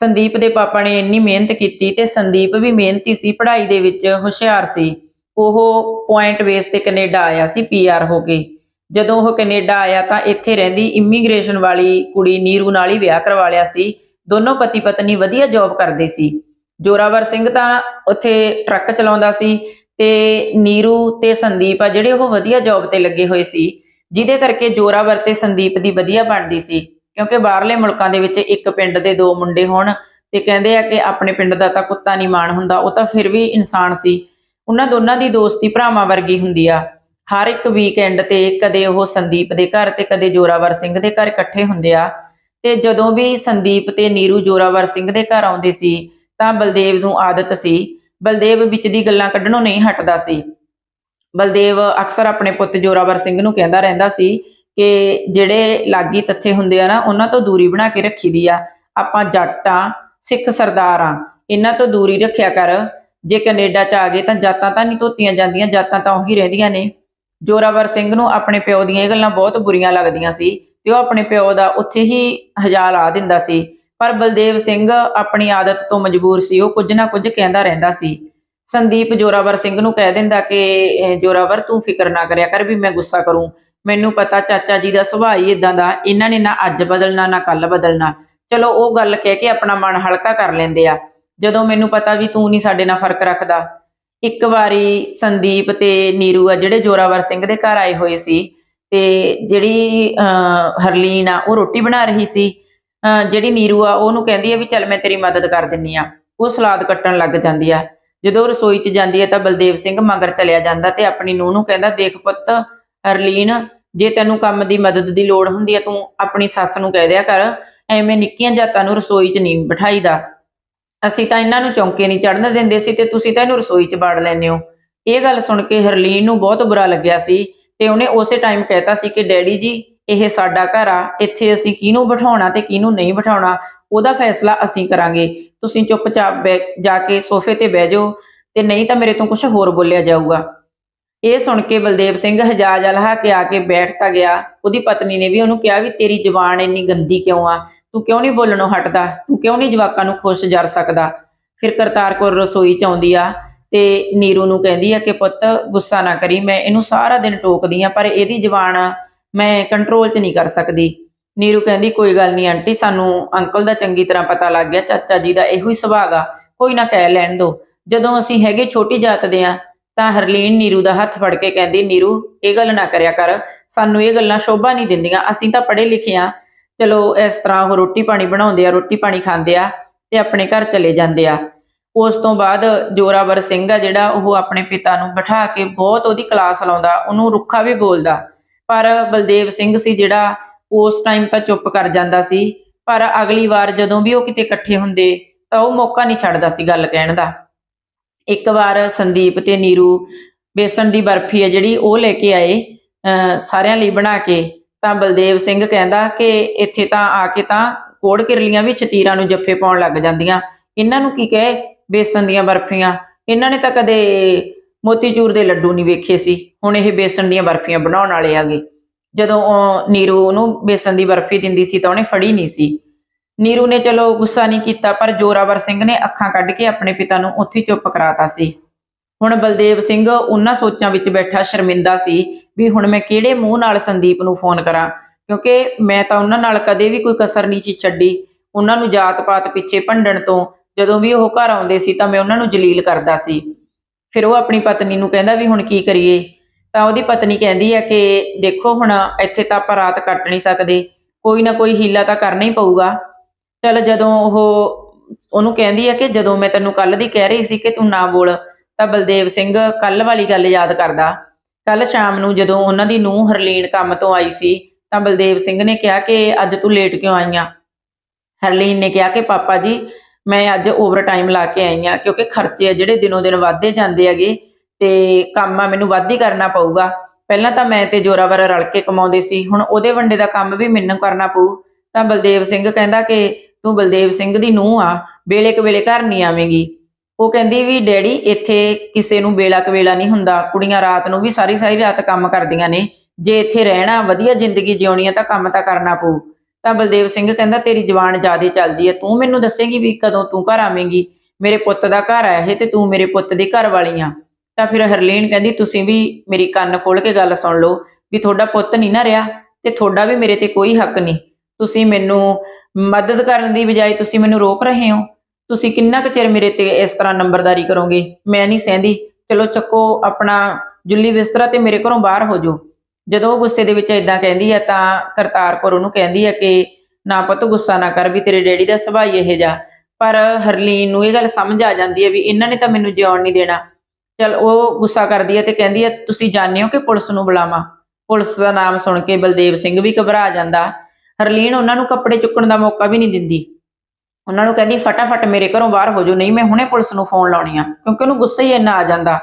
ਸੰਦੀਪ ਦੇ ਪਾਪਾ ਨੇ ਇੰਨੀ ਮਿਹਨਤ ਕੀਤੀ ਤੇ ਸੰਦੀਪ ਵੀ ਮਿਹਨਤੀ ਸੀ, ਪੜ੍ਹਾਈ ਦੇ ਵਿੱਚ ਹੁਸ਼ਿਆਰ ਸੀ। ਉਹ ਪੁਆਇੰਟ ਬੇਸ ਤੇ ਕੈਨੇਡਾ ਆਇਆ ਸੀ ਪੀਆਰ ਹੋ ਕੇ। ਜਦੋਂ ਉਹ ਕੈਨੇਡਾ ਆਇਆ ਤਾਂ ਇੱਥੇ ਰਹਿੰਦੀ ਇਮੀਗ੍ਰੇਸ਼ਨ ਵਾਲੀ ਕੁੜੀ ਨੀਰੂ ਨਾਲ ਹੀ ਵਿਆਹ ਕਰਵਾ ਲਿਆ ਸੀ। ਦੋਨੋਂ ਪਤੀ ਪਤਨੀ ਵਧੀਆ ਜੌਬ ਕਰਦੇ ਸੀ। ਜੋਰਾਵਰ ਸਿੰਘ ਤਾਂ ਉੱਥੇ ਟਰੱਕ ਚਲਾਉਂਦਾ ਸੀ ਤੇ ਨੀਰੂ ਤੇ ਸੰਦੀਪ ਆ ਜਿਹੜੇ ਉਹ ਵਧੀਆ ਜੌਬ ਤੇ ਲੱਗੇ ਹੋਏ ਸੀ। ਜਿਹਦੇ ਕਰਕੇ ਜੋਰਾਵਰ ਤੇ ਸੰਦੀਪ ਦੀ ਵਧੀਆ ਬਣਦੀ ਸੀ, ਕਿਉਂਕਿ ਬਾਹਰਲੇ ਮੁਲਕਾਂ ਦੇ ਵਿੱਚ ਇੱਕ ਪਿੰਡ ਦੇ ਦੋ ਮੁੰਡੇ ਹੋਣ ਤੇ ਕਹਿੰਦੇ ਆ ਕਿ ਆਪਣੇ ਪਿੰਡ ਦਾ ਤਾਂ ਕੁੱਤਾ ਨਹੀਂ ਮਾਣ ਹੁੰਦਾ, ਉਹ ਤਾਂ ਫਿਰ ਵੀ ਇਨਸਾਨ ਸੀ। ਉਹਨਾਂ ਦੋਨਾਂ ਦੀ ਦੋਸਤੀ ਭਰਾਵਾਂ ਵਰਗੀ ਹੁੰਦੀ ਆ। ਹਰ ਇੱਕ ਵੀਕਐਂਡ ਤੇ ਕਦੇ ਉਹ ਸੰਦੀਪ ਦੇ ਘਰ ਤੇ ਕਦੇ ਜੋਰਾਵਰ ਸਿੰਘ ਦੇ ਘਰ ਇਕੱਠੇ ਹੁੰਦੇ ਆ। ਤੇ ਜਦੋਂ ਵੀ ਸੰਦੀਪ ਤੇ ਨੀਰੂ ਜੋਰਾਵਰ ਸਿੰਘ ਦੇ ਘਰ ਆਉਂਦੇ ਸੀ, ਤਾਂ ਬਲਦੇਵ ਨੂੰ ਆਦਤ ਸੀ। ਬਲਦੇਵ ਵਿੱਚ ਦੀ ਗੱਲਾਂ ਕੱਢਣੋਂ ਨਹੀਂ ਹਟਦਾ ਸੀ। ਬਲਦੇਵ ਅਕਸਰ ਆਪਣੇ ਪੁੱਤ ਜੋਰਾਵਰ ਸਿੰਘ ਨੂੰ ਕਹਿੰਦਾ ਰਹਿੰਦਾ ਸੀ ਕਿ ਜਿਹੜੇ ਲਾਗੀ ਤੱਥੇ ਹੁੰਦੇ ਆ ਨਾ, ਉਹਨਾਂ ਤੋਂ ਦੂਰੀ ਬਣਾ ਕੇ ਰੱਖੀ ਦੀ ਆ। ਆਪਾਂ ਜੱਟ ਆ, ਸਿੱਖ ਸਰਦਾਰ ਆ, ਇਹਨਾਂ ਤੋਂ ਦੂਰੀ ਰੱਖਿਆ ਕਰ। ਜੇ ਕੈਨੇਡਾ ਚ ਆ ਗਏ ਤਾਂ ਜਾਤਾਂ ਤਾਂ ਨਹੀਂ ਧੋਤੀਆਂ ਜਾਂਦੀਆਂ, ਜਾਤਾਂ ਤਾਂ ਉਹੀ ਰਹਿੰਦੀਆਂ ਨੇ। ਜੋਰਾਵਰ ਸਿੰਘ ਨੂੰ ਆਪਣੇ ਪਿਓ ਦੀਆਂ ਇਹ ਗੱਲਾਂ ਬਹੁਤ ਬੁਰੀਆਂ ਲੱਗਦੀਆਂ ਸੀ ਤੇ ਉਹ ਆਪਣੇ ਪਿਓ ਦਾ ਉੱਥੇ ਹੀ ਹਜਾ ਆ ਦਿੰਦਾ ਸੀ। ਪਰ ਬਲਦੇਵ ਸਿੰਘ ਆਪਣੀ ਆਦਤ ਤੋਂ ਮਜਬੂਰ ਸੀ, ਉਹ ਕੁਝ ਨਾ ਕੁਝ ਕਹਿੰਦਾ ਰਹਿੰਦਾ ਸੀ। ਸੰਦੀਪ ਜੋਰਾਵਰ ਸਿੰਘ ਨੂੰ ਕਹਿ ਦਿੰਦਾ ਕਿ ਜੋਰਾਵਰ ਤੂੰ ਫਿਕਰ ਨਾ ਕਰਿਆ ਕਰ ਵੀ ਮੈਂ ਗੁੱਸਾ ਕਰੂੰ। ਮੈਨੂੰ ਪਤਾ ਚਾਚਾ ਜੀ ਦਾ ਸੁਭਾਅ ਹੀ ਇਦਾਂ ਦਾ ਇਹਨਾਂ ਨੇ ਨਾ ਅੱਜ ਬਦਲਣਾ ਨਾ ਕੱਲ ਬਦਲਣਾ। ਚਲੋ ਉਹ ਗੱਲ ਕਹਿ ਕੇ ਆਪਣਾ ਮਨ ਹਲਕਾ ਕਰ ਲੈਂਦੇ ਆ। ਜਦੋਂ ਮੈਨੂੰ ਪਤਾ ਵੀ ਤੂੰ ਨਹੀਂ ਸਾਡੇ ਨਾਲ ਫ਼ਰਕ ਰੱਖਦਾ। ਇੱਕ ਵਾਰੀ ਸੰਦੀਪ ਤੇ ਨੀਰੂ ਆ ਜਿਹੜੇ ਜੋਰਾਵਰ ਸਿੰਘ ਦੇ ਘਰ ਆਏ ਹੋਏ ਸੀ ਤੇ ਜਿਹੜੀ ਅਹ, ਹਰਲੀਨ ਆ ਉਹ ਰੋਟੀ ਬਣਾ ਰਹੀ ਸੀ। ਅਹ, ਜਿਹੜੀ ਨੀਰੂ ਆ ਉਹਨੂੰ ਕਹਿੰਦੀ ਆ ਵੀ ਚੱਲ ਮੈਂ ਤੇਰੀ ਮਦਦ ਕਰ ਦਿੰਨੀ ਆ। ਉਹ ਸਲਾਦ ਕੱਟਣ ਲੱਗ ਜਾਂਦੀ ਆ। ਜਦੋਂ ਰਸੋਈ 'ਚ ਜਾਂਦੀ ਹੈ ਤਾਂ ਬਲਦੇਵ ਸਿੰਘ ਮਗਰ ਚਲਿਆ ਜਾਂਦਾ ਤੇ ਆਪਣੀ ਨੂੰਹ ਨੂੰ ਕਹਿੰਦਾ, ਦੇਖ ਪੁੱਤ, ਹਰਲੀਨ, ਜੇ ਤੈਨੂੰ ਕੰਮ ਦੀ ਮਦਦ ਦੀ ਲੋੜ ਹੁੰਦੀ ਹੈ, ਤੂੰ ਆਪਣੀ ਸੱਸ ਨੂੰ ਕਹਿ ਦਿਆ ਕਰ, ਐਵੇਂ ਨਿੱਕੀਆਂ ਜਾਤਾਂ ਨੂੰ ਰਸੋਈ 'ਚ ਨਹੀਂ ਬਿਠਾਈਦਾ। ਅਸੀਂ ਤਾਂ ਇਹਨਾਂ ਨੂੰ ਚੌਂਕੇ ਨਹੀਂ ਚੜਨ ਦਿੰਦੇ ਸੀ ਤੇ ਤੁਸੀਂ ਤਾਂ ਇਹਨੂੰ ਰਸੋਈ 'ਚ ਬਾੜ ਲੈਂਦੇ ਹੋ। ਇਹ ਗੱਲ ਸੁਣ ਕੇ ਹਰਲੀਨ ਨੂੰ ਬਹੁਤ ਬੁਰਾ ਲੱਗਿਆ ਸੀ ਤੇ ਉਹਨੇ ਉਸੇ ਟਾਈਮ ਕਹਿਤਾ ਸੀ ਕਿ, ਡੈਡੀ ਜੀ, ਇਹ ਸਾਡਾ ਘਰ ਆ, ਇੱਥੇ ਅਸੀਂ ਕਿਹਨੂੰ ਬਿਠਾਉਣਾ ਤੇ ਕਿਹਨੂੰ ਨਹੀਂ ਬਿਠਾਉਣਾ? ਉਹਦਾ ਫੈਸਲਾ ਅਸੀਂ ਕਰਾਂਗੇ। ਤੁਸੀਂ ਚੁੱਪਚਾਪ ਬੈ- ਜਾ ਕੇ ਸੋਫੇ ਤੇ ਬਹਿ ਜਾਓ ਤੇ ਨਹੀਂ ਤਾਂ ਮੇਰੇ ਤੋਂ ਕੁਝ ਹੋਰ ਬੋਲਿਆ ਜਾਊਗਾ। ਇਹ ਸੁਣ ਕੇ ਬਲਦੇਵ ਸਿੰਘ ਹਜਾਜ ਲਹਾ ਕੇ ਆ ਕੇ ਬੈਠਤਾ ਗਿਆ। ਉਹਦੀ ਪਤਨੀ ਨੇ ਵੀ ਉਹਨੂੰ ਕਿਹਾ ਵੀ ਤੇਰੀ ਜ਼ੁਬਾਨ ਇੰਨੀ ਗੰਦੀ ਕਿਉਂ ਆ? ਤੂੰ ਕਿਉਂ ਨਹੀਂ ਬੋਲਣੋਂ ਹਟਦਾ? ਤੂੰ ਕਿਉਂ ਨਹੀਂ ਜਵਾਕਾਂ ਨੂੰ ਖੁਸ਼ ਜਰ ਸਕਦਾ? ਫਿਰ ਕਰਤਾਰ ਕੌਰ ਰਸੋਈ ਚ ਆਉਂਦੀ ਆ ਤੇ ਨੀਰੂ ਨੂੰ ਕਹਿੰਦੀ ਆ ਕਿ ਪੁੱਤ ਗੁੱਸਾ ਨਾ ਕਰੀ, ਮੈਂ ਇਹਨੂੰ ਸਾਰਾ ਦਿਨ ਟੋਕਦੀ ਆ, ਪਰ ਇਹਦੀ ਜ਼ੁਬਾਨ ਮੈਂ ਕੰਟਰੋਲ 'ਚ ਨਹੀਂ ਕਰ ਸਕਦੀ। ਨੀਰੂ ਕਹਿੰਦੀ, ਕੋਈ ਗੱਲ ਨਹੀਂ ਆਂਟੀ, ਸਾਨੂੰ ਅੰਕਲ ਦਾ ਚੰਗੀ ਤਰ੍ਹਾਂ ਪਤਾ ਲੱਗ ਗਿਆ, ਚਾਚਾ ਜੀ ਦਾ ਇਹੋ ਹੀ ਸੁਭਾਅ ਆ, ਕੋਈ ਨਾ ਕਹਿ ਲੈਣ ਦੋ। ਜਦੋਂ ਅਸੀਂ ਹੈਗੇ ਛੋਟੀ ਜਾਤ ਦੇ ਆ, ਤਾਂ ਹਰਲੀਨ ਨੀਰੂ ਦਾ ਹੱਥ ਫੜ ਕੇ ਕਹਿੰਦੀ, ਨੀਰੂ, ਇਹ ਗੱਲ ਨਾ ਕਰਿਆ ਕਰ, ਸਾਨੂੰ ਇਹ ਗੱਲਾਂ ਸ਼ੋਭਾ ਨਹੀਂ ਦਿੰਦੀਆਂ, ਅਸੀਂ ਤਾਂ ਪੜ੍ਹੇ ਲਿਖੇ ਆ। ਚਲੋ, ਇਸ ਤਰ੍ਹਾਂ ਉਹ ਰੋਟੀ ਪਾਣੀ ਬਣਾਉਂਦੇ ਆ, ਰੋਟੀ ਪਾਣੀ ਖਾਂਦੇ ਆ ਤੇ ਆਪਣੇ ਘਰ ਚਲੇ ਜਾਂਦੇ ਆ। ਉਸ ਤੋਂ ਬਾਅਦ ਜੋਰਾਵਰ ਸਿੰਘ ਆ ਜਿਹੜਾ, ਉਹ ਆਪਣੇ ਪਿਤਾ ਨੂੰ ਬਿਠਾ ਕੇ ਬਹੁਤ ਉਹਦੀ ਕਲਾਸ ਲਾਉਂਦਾ, ਉਹਨੂੰ ਰੁੱਖਾ ਵੀ ਬੋਲਦਾ। ਪਰ ਬਲਦੇਵ ਸਿੰਘ ਸੀ ਜਿਹੜਾ ਉਸ ਟਾਈਮ ਤਾਂ ਚੁੱਪ ਕਰ ਜਾਂਦਾ ਸੀ, ਪਰ ਅਗਲੀ ਵਾਰ ਜਦੋਂ ਵੀ ਉਹ ਕਿਤੇ ਇਕੱਠੇ ਹੁੰਦੇ, ਤਾਂ ਉਹ ਮੌਕਾ ਨਹੀਂ ਛੱਡਦਾ ਸੀ ਗੱਲ ਕਹਿਣ ਦਾ। ਇੱਕ ਵਾਰ ਸੰਦੀਪ ਤੇ ਨੀਰੂ ਬੇਸਣ ਦੀ ਬਰਫੀ ਹੈ ਜਿਹੜੀ ਉਹ ਲੈ ਕੇ ਆਏ, ਅਹ ਸਾਰਿਆਂ ਲਈ ਬਣਾ ਕੇ, ਤਾਂ ਬਲਦੇਵ ਸਿੰਘ ਕਹਿੰਦਾ ਕਿ ਇੱਥੇ ਤਾਂ ਆ ਕੇ ਤਾਂ ਕੋੜ ਕਿਰਲੀਆਂ ਵੀ ਛਤੀਰਾਂ ਨੂੰ ਜੱਫੇ ਪਾਉਣ ਲੱਗ ਜਾਂਦੀਆਂ। ਇਹਨਾਂ ਨੂੰ ਕੀ ਕਹੇ ਬੇਸਣ ਦੀਆਂ ਬਰਫੀਆਂ? ਇਹਨਾਂ ਨੇ ਤਾਂ ਕਦੇ ਮੋਤੀਚੂਰ ਦੇ ਲੱਡੂ ਨਹੀਂ ਵੇਖੇ ਸੀ। ਹੁਣ ਇਹ ਬੇਸਣ ਦੀਆਂ ਬਰਫੀਆਂ ਬਣਾਉਣ ਵਾਲੇ ਆਗੇ। ਜਦੋਂ ਉਹ ਨੀਰੂ ਉਹਨੂੰ ਬੇਸਣ ਦੀ ਬਰਫੀ ਦਿੰਦੀ ਸੀ ਤਾਂ ਉਹਨੇ ਫੜੀ ਨਹੀਂ ਸੀ। ਨੀਰੂ ਨੇ ਚਲੋ ਗੁੱਸਾ ਨਹੀਂ ਕੀਤਾ, ਪਰ ਜੋਰਾਵਰ ਸਿੰਘ ਨੇ ਅੱਖਾਂ ਕੱਢ ਕੇ ਆਪਣੇ ਪਿਤਾ ਨੂੰ ਉੱਥੇ ਹੀ ਚੁੱਪ ਕਰਾਤਾ ਸੀ। ਹੁਣ ਬਲਦੇਵ ਸਿੰਘ ਉਹਨਾਂ ਸੋਚਾਂ ਵਿੱਚ ਬੈਠਾ ਸ਼ਰਮਿੰਦਾ ਸੀ ਵੀ ਹੁਣ ਮੈਂ ਕਿਹੜੇ ਮੂੰਹ ਨਾਲ ਸੰਦੀਪ ਨੂੰ ਫੋਨ ਕਰਾਂ, ਕਿਉਂਕਿ ਮੈਂ ਤਾਂ ਉਹਨਾਂ ਨਾਲ ਕਦੇ ਵੀ ਕੋਈ ਕਸਰ ਨਹੀਂ ਸੀ ਛੱਡੀ। ਉਹਨਾਂ ਨੂੰ ਜਾਤ-ਪਾਤ ਪਿੱਛੇ ਭੰਡਣ ਤੋਂ ਜਦੋਂ ਵੀ ਉਹ ਘਰ ਆਉਂਦੇ ਸੀ ਤਾਂ ਮੈਂ ਉਹਨਾਂ ਨੂੰ ਜਲੀਲ ਕਰਦਾ ਸੀ। ਫਿਰ ਉਹ ਆਪਣੀ ਪਤਨੀ ਨੂੰ ਕਹਿੰਦਾ ਵੀ ਹੁਣ ਕੀ ਕਰੀਏ? ਤਾਂ ਉਹਦੀ ਪਤਨੀ ਕਹਿੰਦੀ ਹੈ ਕਿ ਦੇਖੋ ਹੁਣ ਇੱਥੇ ਤਾਂ ਆਪਾਂ ਰਾਤ ਕੱਟ ਨਹੀਂ ਸਕਦੇ, ਕੋਈ ਨਾ ਕੋਈ ਹੀਲਾ ਤਾਂ ਕਰਨਾ ਹੀ ਪਊਗਾ। ਚਲ ਜਦੋਂ ਉਹ ਉਹਨੂੰ ਕਹਿੰਦੀ ਹੈ ਕਿ ਜਦੋਂ ਮੈਂ ਤੈਨੂੰ ਕੱਲ ਦੀ ਕਹਿ ਰਹੀ ਸੀ ਕਿ ਤੂੰ ਨਾ ਬੋਲ, ਤਾਂ ਬਲਦੇਵ ਸਿੰਘ ਕੱਲ ਵਾਲੀ ਗੱਲ ਯਾਦ ਕਰਦਾ। ਕੱਲ ਸ਼ਾਮ ਨੂੰ ਜਦੋਂ ਉਹਨਾਂ ਦੀ ਨੂੰਹ ਹਰਲੀਨ ਕੰਮ ਤੋਂ ਆਈ ਸੀ, ਤਾਂ ਬਲਦੇਵ ਸਿੰਘ ਨੇ ਕਿਹਾ ਕਿ ਅੱਜ ਤੂੰ ਲੇਟ ਕਿਉਂ ਆਈਆਂ ਹਰਲੀਨ ਨੇ ਕਿਹਾ ਕਿ ਪਾਪਾ ਜੀ, ਮੈਂ ਅੱਜ ਓਵਰ ਟਾਈਮ ਲਾ ਕੇ ਆਈ ਹਾਂ ਕਿਉਂਕਿ ਖਰਚੇ ਆ ਜਿਹੜੇ ਦਿਨੋਂ ਦਿਨ ਵੱਧਦੇ ਜਾਂਦੇ ਹੈਗੇ ਤੇ ਕੰਮ ਆ, ਮੈਨੂੰ ਵੱਧ ਹੀ ਕਰਨਾ ਪਊਗਾ। ਪਹਿਲਾਂ ਤਾਂ ਮੈਂ ਤੇ ਜੋਰਾਵਰ ਰਲ ਕੇ ਕਮਾਉਂਦੇ ਸੀ, ਹੁਣ ਉਹਦੇ ਵੰਡੇ ਦਾ ਕੰਮ ਵੀ ਮੈਨੂੰ ਕਰਨਾ ਪਊ। ਤਾਂ ਬਲਦੇਵ ਸਿੰਘ ਕਹਿੰਦਾ ਕਿ ਤੂੰ ਬਲਦੇਵ ਸਿੰਘ ਦੀ ਨੂੰਹ ਆ, ਵੇਲੇ ਕਵੇਲੇ ਘਰ ਨਹੀਂ ਆਵੇਂਗੀ। ਉਹ ਕਹਿੰਦੀ ਵੀ, ਡੈਡੀ, ਇੱਥੇ ਕਿਸੇ ਨੂੰ ਵੇਲਾ ਕਵੇਲਾ ਨਹੀਂ ਹੁੰਦਾ। ਕੁੜੀਆਂ ਰਾਤ ਨੂੰ ਵੀ ਸਾਰੀ ਸਾਰੀ ਰਾਤ ਕੰਮ ਕਰਦੀਆਂ ਨੇ। ਜੇ ਇੱਥੇ ਰਹਿਣਾ, ਵਧੀਆ ਜ਼ਿੰਦਗੀ ਜਿਉਣੀ ਆ ਤਾਂ ਕੰਮ ਤਾਂ ਕਰਨਾ ਪਊ। ਤਾਂ ਬਲਦੇਵ ਸਿੰਘ ਕਹਿੰਦਾ, ਤੇਰੀ ਜਵਾਨ ਜਿਆਦੇ ਚੱਲਦੀ ਹੈ ਤੂੰ ਮੈਨੂੰ ਦੱਸੇਂਗੀ ਵੀ ਕਦੋਂ ਤੂੰ ਘਰ ਆਵੇਂਗੀ? ਮੇਰੇ ਪੁੱਤ ਦਾ ਘਰ ਹੈ ਇਹ ਤੇ ਤੂੰ ਮੇਰੇ ਪੁੱਤ ਦੀ ਘਰ ਵਾਲੀ ਆ। ਤਾਂ ਫਿਰ ਹਰਲੀਨ ਕਹਿੰਦੀ, ਤੁਸੀਂ ਵੀ ਮੇਰੀ ਕੰਨ ਖੋਲ ਕੇ ਗੱਲ ਸੁਣ ਲਓ ਵੀ ਤੁਹਾਡਾ ਪੁੱਤ ਨਹੀਂ ਨਾ ਰਿਹਾ ਤੇ ਤੁਹਾਡਾ ਵੀ ਮੇਰੇ ਤੇ ਕੋਈ ਹੱਕ ਨਹੀਂ। ਤੁਸੀਂ ਮੈਨੂੰ ਮਦਦ ਕਰਨ ਦੀ ਬਜਾਏ ਤੁਸੀਂ ਮੈਨੂੰ ਰੋਕ ਰਹੇ ਹੋ। ਤੁਸੀਂ ਕਿੰਨਾ ਕੁ ਚਿਰ ਮੇਰੇ ਤੇ ਇਸ ਤਰ੍ਹਾਂ ਨੰਬਰਦਾਰੀ ਕਰੋਗੇ? ਮੈਂ ਨਹੀਂ ਸਹਿੰਦੀ। ਚਲੋ ਚੱਕੋ, ਆਪਣਾ ਜੁੱਲੀ ਬਿਸਤਰਾ ਤੇ ਮੇਰੇ ਘਰੋਂ ਬਾਹਰ ਹੋ ਜਾਓ। ਜਦੋਂ ਉਹ ਗੁੱਸੇ ਦੇ ਵਿੱਚ ਇਦਾਂ ਕਹਿੰਦੀ ਹੈ ਤਾਂ ਕਰਤਾਰ ਕੌਰ ਉਹਨੂੰ ਕਹਿੰਦੀ ਹੈ ਕਿ ਨਾ ਪੁੱਤ, ਗੁੱਸਾ ਨਾ ਕਰ ਵੀ ਤੇਰੇ ਡੈਡੀ ਦਾ ਸੁਭਾਅ ਇਹ ਇਹੋ ਜਿਹਾ। ਪਰ ਹਰਲੀਨ ਨੂੰ ਇਹ ਗੱਲ ਸਮਝ ਆ ਜਾਂਦੀ ਹੈ ਵੀ ਇਹਨਾਂ ਨੇ ਤਾਂ ਮੈਨੂੰ ਜਿਉਣ ਨਹੀਂ ਦੇਣਾ। ਚਲ ਉਹ ਗੁੱਸਾ ਕਰਦੀ ਹੈ ਤੇ ਕਹਿੰਦੀ ਹੈ, ਤੁਸੀਂ ਜਾਣਦੇ ਹੋ ਕਿ ਪੁਲਿਸ ਨੂੰ ਬੁਲਾਵਾਂ? ਪੁਲਿਸ ਦਾ ਨਾਮ ਸੁਣ ਕੇ ਬਲਦੇਵ ਸਿੰਘ ਵੀ ਘਬਰਾ ਜਾਂਦਾ। ਹਰਲੀਨ ਉਹਨਾਂ ਨੂੰ ਕੱਪੜੇ ਚੁੱਕਣ ਦਾ ਮੌਕਾ ਵੀ ਨਹੀਂ ਦਿੰਦੀ। ਉਹਨਾਂ ਨੂੰ ਕਹਿੰਦੀ, ਫਟਾਫਟ ਮੇਰੇ ਘਰੋਂ ਬਾਹਰ ਹੋ ਜਾਓ, ਨਹੀਂ ਮੈਂ ਹੁਣੇ ਪੁਲਿਸ ਨੂੰ ਫੋਨ ਲਾਉਣੀ ਆ। ਕਿਉਂਕਿ ਉਹਨੂੰ ਗੁੱਸਾ ਹੀ ਇੰਨਾ ਆ ਜਾਂਦਾ।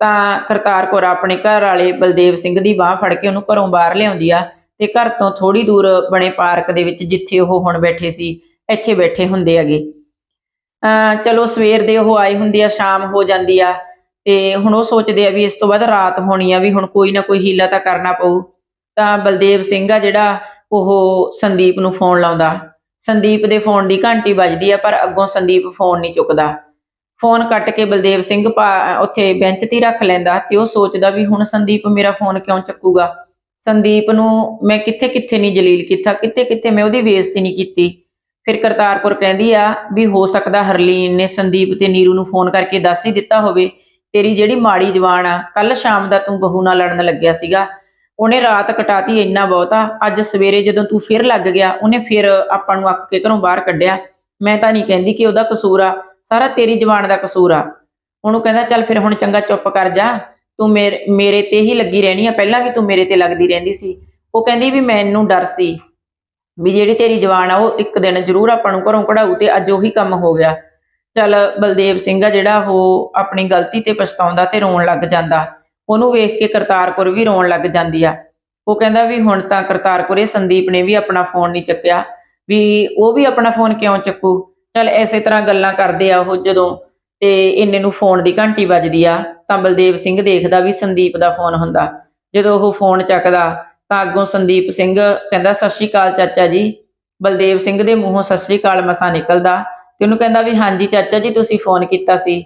ਤਾਂ ਕਰਤਾਰ ਕੌਰ ਆਪਣੇ ਘਰ ਵਾਲੇ ਬਲਦੇਵ ਸਿੰਘ ਦੀ ਬਾਹ ਫੜ ਕੇ ਉਹਨੂੰ ਘਰੋਂ ਬਾਹਰ ਲਿਆਉਂਦੀ ਆ ਤੇ ਘਰ ਤੋਂ ਥੋੜੀ ਦੂਰ ਬਣੇ ਪਾਰਕ ਦੇ ਵਿੱਚ ਜਿੱਥੇ ਉਹ ਹੁਣ ਬੈਠੇ ਸੀ, ਇੱਥੇ ਬੈਠੇ ਹੁੰਦੇ ਹੈਗੇ। ਅਮ ਚਲੋ ਸਵੇਰ ਦੇ ਉਹ ਆਏ ਹੁੰਦੇ ਆ, ਸ਼ਾਮ ਹੋ ਜਾਂਦੀ ਆ। ਤੇ ਹੁਣ ਉਹ ਸੋਚਦੇ ਆ ਵੀ ਇਸ ਤੋਂ ਬਾਅਦ ਰਾਤ ਹੋਣੀ ਆ ਵੀ ਹੁਣ ਕੋਈ ਨਾ ਕੋਈ ਹੀਲਾ ਤਾਂ ਕਰਨਾ ਪਊ। ਤਾਂ ਬਲਦੇਵ ਸਿੰਘ ਆ ਜਿਹੜਾ ਉਹ ਸੰਦੀਪ ਨੂੰ ਫੋਨ ਲਾਉਂਦਾ। ਸੰਦੀਪ ਦੇ ਫੋਨ ਦੀ ਘੰਟੀ ਵੱਜਦੀ ਆ ਪਰ ਅੱਗੋਂ ਸੰਦੀਪ ਫੋਨ ਨਹੀਂ ਚੁੱਕਦਾ। ਫੋਨ ਕੱਟ ਕੇ ਬਲਦੇਵ ਸਿੰਘ ਉੱਥੇ ਬੈਂਚ ਤੇ ਰੱਖ ਲੈਂਦਾ ਤੇ ਉਹ ਸੋਚਦਾ ਵੀ ਹੁਣ ਸੰਦੀਪ ਮੇਰਾ ਫੋਨ ਕਿਉਂ ਚੱਕੂਗਾ? ਸੰਦੀਪ ਨੂੰ ਮੈਂ ਕਿੱਥੇ ਕਿੱਥੇ ਨਹੀਂ ਜਲੀਲ ਕੀਤਾ, ਕਿੱਥੇ ਕਿੱਥੇ ਮੈਂ ਉਹਦੀ ਬੇਇੱਜ਼ਤੀ ਨਹੀਂ ਕੀਤੀ। ਫਿਰ ਕਰਤਾਰਪੁਰ ਕਹਿੰਦੀ ਆ ਵੀ ਹੋ ਸਕਦਾ ਹਰਲੀਨ ਨੇ ਸੰਦੀਪ ਤੇ ਨੀਰੂ ਨੂੰ ਫੋਨ ਕਰਕੇ ਦੱਸ ਹੀ ਦਿੱਤਾ ਹੋਵੇ। ਤੇਰੀ ਜਿਹੜੀ ਮਾੜੀ ਜਵਾਨ ਆ ਕੱਲ ਸ਼ਾਮ ਦਾ ਤੂੰ ਬਹੂ ਨਾਲ ਲੜਨ ਲੱਗਿਆ ਸੀਗਾ, ਉਹਨੇ ਰਾਤ ਕਟਾਤੀ ਇੰਨਾ ਬਹੁਤਾ ਅੱਜ ਸਵੇਰੇ ਜਦੋਂ ਤੂੰ ਫਿਰ ਲੱਗ ਗਿਆ, ਉਹਨੇ ਫਿਰ ਆਪਾਂ ਨੂੰ ਅੱਕ ਕੇ ਘਰੋਂ ਬਾਹਰ ਕੱਢਿਆ। ਮੈਂ ਤਾਂ ਨਹੀਂ ਕਹਿੰਦੀ ਕਿ ਉਹਦਾ ਕਸੂਰ ਆ, ਸਾਰਾ ਤੇਰੀ ਜਵਾਨ ਦਾ ਕਸੂਰ ਆ। ਉਹਨੂੰ ਕਹਿੰਦਾ, ਚੱਲ ਫਿਰ ਹੁਣ ਚੰਗਾ ਚੁੱਪ ਕਰ ਜਾ, ਤੂੰ ਮੇਰੇ ਮੇਰੇ ਤੇ ਹੀ ਲੱਗੀ ਰਹਿਣੀ ਆ, ਪਹਿਲਾਂ ਵੀ ਤੂੰ ਮੇਰੇ ਤੇ ਲੱਗਦੀ ਰਹਿੰਦੀ ਸੀ। ਉਹ ਕਹਿੰਦੀ ਵੀ ਮੈਨੂੰ ਡਰ ਸੀ ਵੀ ਜਿਹੜੀ ਤੇਰੀ ਜਵਾਨ ਆ, ਉਹ ਇੱਕ ਦਿਨ ਜ਼ਰੂਰ ਆਪਾਂ ਨੂੰ ਘਰੋਂ ਕਢਾਊ ਤੇ ਅੱਜ ਉਹੀ ਕੰਮ ਹੋ ਗਿਆ। ਚੱਲ ਬਲਦੇਵ ਸਿੰਘ ਆ ਜਿਹੜਾ ਉਹ ਆਪਣੀ ਗਲਤੀ ਤੇ ਪਛਤਾਉਂਦਾ ਤੇ ਰੋਣ ਲੱਗ ਜਾਂਦਾ। ਉਹਨੂੰ ਵੇਖ ਕੇ ਕਰਤਾਰਪੁਰ ਵੀ ਰੋਣ ਲੱਗ ਜਾਂਦੀ ਆ। ਉਹ ਕਹਿੰਦਾ ਵੀ ਹੁਣ ਤਾਂ ਕਰਤਾਰਪੁਰ ਸੰਦੀਪ ਨੇ ਵੀ ਆਪਣਾ ਫੋਨ ਨਹੀਂ ਚੱਕਿਆ। ਵੀ ਉਹ ਵੀ ਆਪਣਾ ਫੋਨ ਕਿਉਂ ਚੱਕੂ? ਚੱਲ ਐਸੇ ਤਰ੍ਹਾਂ ਗੱਲਾਂ ਕਰਦੇ ਆ ਉਹ ਜਦੋਂ ਤੇ ਇੰਨੇ ਨੂੰ ਫੋਨ ਦੀ ਘੰਟੀ ਵੱਜਦੀ ਆ, ਤਾਂ ਬਲਦੇਵ ਸਿੰਘ ਦੇਖਦਾ ਵੀ ਸੰਦੀਪ ਦਾ ਫੋਨ ਹੁੰਦਾ। ਜਦੋਂ ਉਹ ਫੋਨ ਚੱਕਦਾ, ਤਾਂ ਅੱਗੋਂ ਸੰਦੀਪ ਸਿੰਘ ਕਹਿੰਦਾ, ਸਤਿ ਸ਼੍ਰੀ ਅਕਾਲ ਚਾਚਾ ਜੀ। ਬਲਦੇਵ ਸਿੰਘ ਦੇ ਮੂੰਹੋਂ ਸਤਿ ਸ਼੍ਰੀ ਅਕਾਲ ਮਸਾ ਨਿਕਲਦਾ। ਤੇ ਉਹਨੂੰ ਕਹਿੰਦਾ ਵੀ ਹਾਂਜੀ ਚਾਚਾ ਜੀ, ਤੁਸੀਂ ਫੋਨ ਕੀਤਾ ਸੀ।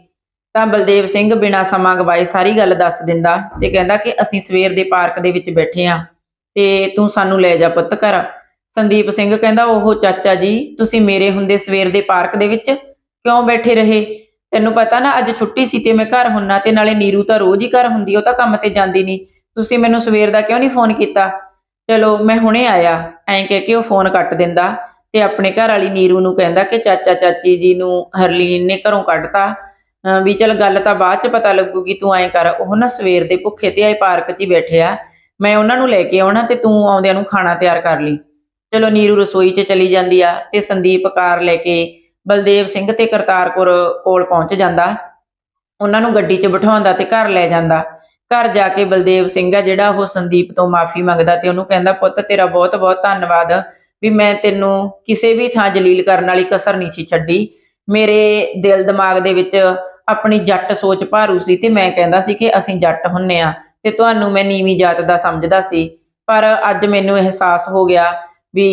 ਤਾਂ ਬਲਦੇਵ ਸਿੰਘ ਬਿਨਾਂ ਸਮਾਂ ਗਵਾਏ ਸਾਰੀ ਗੱਲ ਦੱਸ ਦਿੰਦਾ ਤੇ ਕਹਿੰਦਾ ਕਿ ਅਸੀਂ ਸਵੇਰ ਦੇ ਪਾਰਕ ਦੇ ਵਿੱਚ ਬੈਠੇ ਆ ਤੇ ਤੂੰ ਸਾਨੂੰ ਲੈ ਜਾ ਪੁੱਤ ਘਰ। ਸੰਦੀਪ ਸਿੰਘ ਕਹਿੰਦਾ ਉਹ ਚਾਚਾ ਜੀ, ਤੁਸੀਂ ਮੇਰੇ ਹੁੰਦੇ ਸਵੇਰ ਦੇ ਪਾਰਕ ਦੇ ਵਿੱਚ ਕਿਉਂ ਬੈਠੇ ਰਹੇ? ਤੈਨੂੰ ਪਤਾ ਨਾ, ਅੱਜ ਛੁੱਟੀ ਸੀ ਤੇ ਮੈਂ ਘਰ ਹੁੰਨਾ ਤੇ ਨਾਲੇ ਨੀਰੂ ਤਾਂ ਰੋਜ਼ ਹੀ ਘਰ ਹੁੰਦੀ, ਉਹ ਤਾਂ ਕੰਮ ਤੇ ਜਾਂਦੀ ਨਹੀਂ ਤੁਸੀਂ ਮੈਨੂੰ ਸਵੇਰ ਦਾ ਕਿਉਂ ਨਹੀਂ ਫੋਨ ਕੀਤਾ? ਚਲੋ, ਮੈਂ ਹੁਣੇ ਆਇਆ। ਐਂ ਕਹਿ ਕੇ ਉਹ ਫੋਨ ਕੱਟ ਦਿੰਦਾ। ਤੇ ਆਪਣੇ ਘਰ ਵਾਲੀ ਨੀਰੂ ਨੂੰ ਕਹਿੰਦਾ ਕਿ ਚਾਚਾ ਚਾਚੀ ਜੀ ਨੂੰ ਹਰਲੀਨ ਨੇ ਘਰੋਂ ਕੱਢਤਾ। ਵੀ ਚਲ ਗੱਲ ਤਾਂ ਬਾਅਦ ਚ ਪਤਾ ਲੱਗੂਗੀ, ਤੂੰ ਐਂ ਕਰ, ਉਹ ਨਾ ਸਵੇਰ ਦੇ ਭੁੱਖੇ ਤੇ ਆਏ ਪਾਰਕ 'ਚ ਹੀ ਬੈਠੇ ਆ। ਮੈਂ ਉਹਨਾਂ ਨੂੰ ਲੈ ਕੇ ਆਉਣਾ ਤੇ ਤੂੰ ਆਉਂਦਿਆਂ ਨੂੰ ਖਾਣਾ ਤਿਆਰ ਕਰ ਲਈ। ਚਲੋ ਨੀਰੂ ਰਸੋਈ 'ਚ ਚਲੀ ਜਾਂਦੀ ਆ ਤੇ ਸੰਦੀਪ ਕਾਰ ਲੈ ਕੇ ਬਲਦੇਵ ਸਿੰਘ ਤੇ ਕਰਤਾਰਪੁਰ ਕੋਲ ਪਹੁੰਚ ਜਾਂਦਾ। ਉਹਨਾਂ ਨੂੰ ਗੱਡੀ 'ਚ ਬਿਠਾਉਂਦਾ ਤੇ ਘਰ ਲੈ ਜਾਂਦਾ। ਘਰ ਜਾ ਕੇ ਬਲਦੇਵ ਸਿੰਘ ਆ ਜਿਹੜਾ ਉਹ ਸੰਦੀਪ ਤੋਂ ਮਾਫੀ ਮੰਗਦਾ ਤੇ ਉਹਨੂੰ ਕਹਿੰਦਾ, ਪੁੱਤ, ਤੇਰਾ ਬਹੁਤ ਬਹੁਤ ਧੰਨਵਾਦ। ਵੀ ਮੈਂ ਤੈਨੂੰ ਕਿਸੇ ਵੀ ਥਾਂ ਜਲੀਲ ਕਰਨ ਵਾਲੀ ਕਸਰ ਨਹੀਂ ਸੀ ਛੱਡੀ। ਮੇਰੇ ਦਿਲ ਦਿਮਾਗ ਦੇ ਵਿੱਚ ਆਪਣੀ ਜੱਟ ਸੋਚ ਭਾਰੂ ਸੀ ਤੇ ਮੈਂ ਕਹਿੰਦਾ ਸੀ ਕਿ ਅਸੀਂ ਜੱਟ ਹੁੰਨੇ ਆ ਤੇ ਤੁਹਾਨੂੰ ਮੈਂ ਨੀਵੀਂ ਜਾਤ ਦਾ ਸਮਝਦਾ ਸੀ। ਪਰ ਅੱਜ ਮੈਨੂੰ ਅਹਿਸਾਸ ਹੋ ਗਿਆ ਵੀ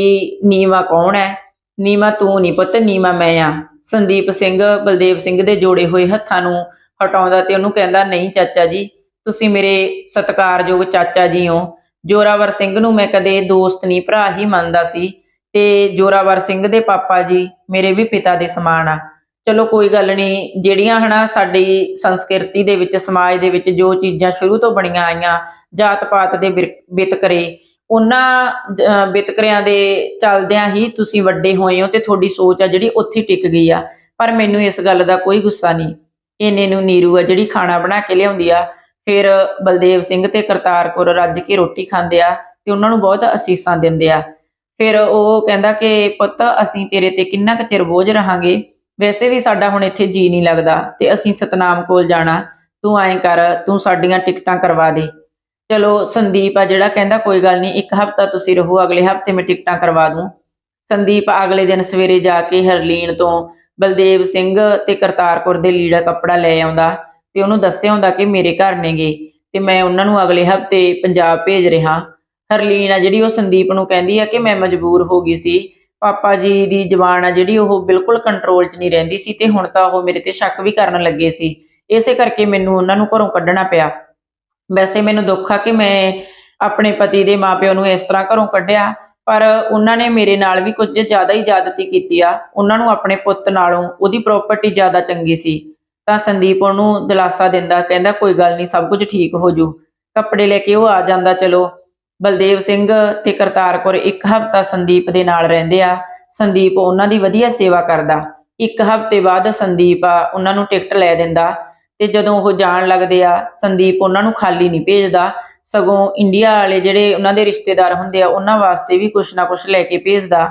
ਨੀਵਾ ਕੌਣ ਹੈ ਨੀਵਾ ਤੂੰ ਨਹੀਂ ਪੁੱਤ, ਨੀਵਾ ਮੈਂ ਆ। ਸੰਦੀਪ ਸਿੰਘ ਬਲਦੇਵ ਸਿੰਘ ਦੇ ਜੋੜੇ ਹੋਏ ਹੱਥਾਂ ਨੂੰ ਹਟਾਉਂਦਾ ਤੇ ਉਹਨੂੰ ਕਹਿੰਦਾ, ਨਹੀਂ ਚਾਚਾ ਜੀ, ਤੁਸੀਂ ਮੇਰੇ ਸਤਿਕਾਰਯੋਗ ਚਾਚਾ ਜੀ ਹੋ। ਜੋਰਾਵਰ ਸਿੰਘ ਨੂੰ ਮੈਂ ਕਦੇ ਦੋਸਤ ਨਹੀਂ ਭਰਾ ਹੀ ਮੰਨਦਾ ਸੀ। ਤੇ ਜੋਰਾਵਰ ਸਿੰਘ ਦੇ ਪਾਪਾ ਜੀ ਮੇਰੇ ਵੀ ਪਿਤਾ ਦੇ ਸਮਾਨ ਆ। ਚਲੋ ਕੋਈ ਗੱਲ ਨਹੀਂ ਜਿਹੜੀਆਂ ਹਨਾ ਸਾਡੀ ਸੰਸਕ੍ਰਿਤੀ ਦੇ ਵਿੱਚ ਸਮਾਜ ਦੇ ਵਿੱਚ ਜੋ ਚੀਜ਼ਾਂ ਸ਼ੁਰੂ ਤੋਂ ਬਣੀਆਂ ਆਈਆਂ ਜਾਤ ਪਾਤ ਦੇ ਵਿਰ- ਵਿਤਕਰੇ ਉਹਨਾਂ ਅਹ, ਵਿਤਕਰਿਆਂ ਦੇ ਚੱਲਦਿਆਂ ਹੀ ਤੁਸੀਂ ਵੱਡੇ ਹੋਏ ਹੋ ਤੇ ਤੁਹਾਡੀ ਸੋਚ ਆ ਜਿਹੜੀ ਉੱਥੇ ਟਿਕ ਗਈ ਆ। ਪਰ ਮੈਨੂੰ ਇਸ ਗੱਲ ਦਾ ਕੋਈ ਗੁੱਸਾ ਨਹੀਂ। ਇਹਨੇ ਨੂੰ ਨੀਰੂ ਆ ਜਿਹੜੀ ਖਾਣਾ ਬਣਾ ਕੇ ਲਿਆਉਂਦੀ ਆ। ਫਿਰ ਬਲਦੇਵ ਸਿੰਘ ਤੇ ਕਰਤਾਰ ਕੌਰ ਰੱਜ ਕੇ ਰੋਟੀ ਖਾਂਦੇ ਆ ਤੇ ਉਹਨਾਂ ਨੂੰ ਬਹੁਤ ਅਸੀਸਾਂ ਦਿੰਦੇ ਆ। ਫਿਰ ਉਹ ਕਹਿੰਦਾ ਕਿ, ਪੁੱਤ, ਅਸੀਂ ਤੇਰੇ ਤੇ ਕਿੰਨਾ ਕੁ ਚਿਰ ਬੋਝ ਰਹਾਂਗੇ? ਵੈਸੇ ਵੀ ਸਾਡਾ ਹੁਣ ਇੱਥੇ ਜੀ ਨਹੀਂ ਲੱਗਦਾ ਤੇ ਅਸੀਂ ਸਤਨਾਮ ਕੋਲ ਜਾਣਾ। ਤੂੰ ਐਂ ਕਰ, ਤੂੰ ਸਾਡੀਆਂ ਟਿਕਟਾਂ ਕਰਵਾ ਦੇ। ਚਲੋ, ਸੰਦੀਪ ਆ ਜਿਹੜਾ ਕਹਿੰਦਾ, ਕੋਈ ਗੱਲ ਨਹੀਂ, ਇੱਕ ਹਫਤਾ ਤੁਸੀਂ ਰਹੋ, ਅਗਲੇ ਹਫ਼ਤੇ ਮੈਂ ਟਿਕਟਾਂ ਕਰਵਾ ਦੂੰ। ਸੰਦੀਪ ਅਗਲੇ ਦਿਨ ਸਵੇਰੇ ਜਾ ਕੇ ਹਰਲੀਨ ਤੋਂ ਬਲਦੇਵ ਸਿੰਘ ਤੇ ਕਰਤਾਰ ਕੌਰ ਦੇ ਲੀੜਾ ਕੱਪੜਾ ਲੈ ਆਉਂਦਾ। ਤੇ ਉਹਨੂੰ ਦੱਸਿਆ ਹੁੰਦਾ ਕਿ ਮੇਰੇ ਘਰ ਨੇਗੇ ਤੇ ਮੈਂ ਉਹਨਾਂ ਨੂੰ ਅਗਲੇ ਹਫ਼ਤੇ ਪੰਜਾਬ ਭੇਜ ਰਿਹਾ। ਹਰਲੀਨ ਆ ਜਿਹੜੀ ਉਹ ਸੰਦੀਪ ਨੂੰ ਕਹਿੰਦੀ ਆ ਕਿ ਮੈਂ ਮਜਬੂਰ ਹੋ ਗਈ ਸੀ। ਪਾਪਾ ਜੀ ਦੀ ਜ਼ਬਾਨ ਆ ਜਿਹੜੀ ਉਹ ਬਿਲਕੁਲ ਕੰਟਰੋਲ 'ਚ ਨਹੀਂ ਰਹਿੰਦੀ ਸੀ ਤੇ ਹੁਣ ਤਾਂ ਉਹ ਮੇਰੇ ਤੇ ਸ਼ੱਕ ਵੀ ਕਰਨ ਲੱਗੇ ਸੀ। ਇਸੇ ਕਰਕੇ ਮੈਨੂੰ ਉਹਨਾਂ ਨੂੰ ਘਰੋਂ ਕੱਢਣਾ ਪਿਆ। ਵੈਸੇ ਮੈਨੂੰ ਦੁੱਖ ਆ ਕਿ ਮੈਂ ਆਪਣੇ ਪਤੀ ਦੇ ਮਾਪਿਆਂ ਨੂੰ ਇਸ ਤਰ੍ਹਾਂ ਘਰੋਂ ਕੱਢਿਆ, ਪਰ ਉਹਨਾਂ ਨੇ ਮੇਰੇ ਨਾਲ ਵੀ ਕੁਝ ਜ਼ਿਆਦਾ ਹੀ ਜ਼ਿਆਦਤੀ ਕੀਤੀ ਆ। ਉਹਨਾਂ ਨੂੰ ਆਪਣੇ ਪੁੱਤ ਨਾਲੋਂ ਉਹਦੀ ਪ੍ਰਾਪਰਟੀ ਜ਼ਿਆਦਾ ਚੰਗੀ ਸੀ। ਤਾਂ ਸੰਦੀਪ ਉਹਨੂੰ ਦਿਲਾਸਾ ਦਿੰਦਾ, ਕਹਿੰਦਾ, ਕੋਈ ਗੱਲ ਨਹੀਂ, ਸਭ ਕੁਝ ਠੀਕ ਹੋ ਜੂ। ਕੱਪੜੇ ਲੈ ਕੇ ਉਹ ਆ ਜਾਂਦਾ, ਚਲੋ। ਬਲਦੇਵ ਸਿੰਘ ਤੇ ਕਰਤਾਰ ਕੌਰ ਇੱਕ ਹਫ਼ਤਾ ਸੰਦੀਪ ਦੇ ਨਾਲ ਰਹਿੰਦੇ ਆ। ਸੰਦੀਪ ਉਹਨਾਂ ਦੀ ਵਧੀਆ ਸੇਵਾ ਕਰਦਾ। ਇੱਕ ਹਫ਼ਤੇ ਬਾਅਦ ਸੰਦੀਪ ਆ, ਉਹਨਾਂ ਨੂੰ ਟਿਕਟ ਲੈ ਦਿੰਦਾ ਤੇ ਜਦੋਂ ਉਹ ਜਾਣ ਲੱਗਦੇ ਆ, ਸੰਦੀਪ ਉਹਨਾਂ ਨੂੰ ਖਾਲੀ ਨਹੀਂ ਭੇਜਦਾ। ਸਗੋਂ ਇੰਡੀਆ ਵਾਲੇ ਜਿਹੜੇ ਉਹਨਾਂ ਦੇ ਰਿਸ਼ਤੇਦਾਰ ਹੁੰਦੇ ਆ, ਉਹਨਾਂ ਵਾਸਤੇ ਵੀ ਕੁਛ ਨਾ ਕੁਛ ਲੈ ਕੇ ਭੇਜਦਾ।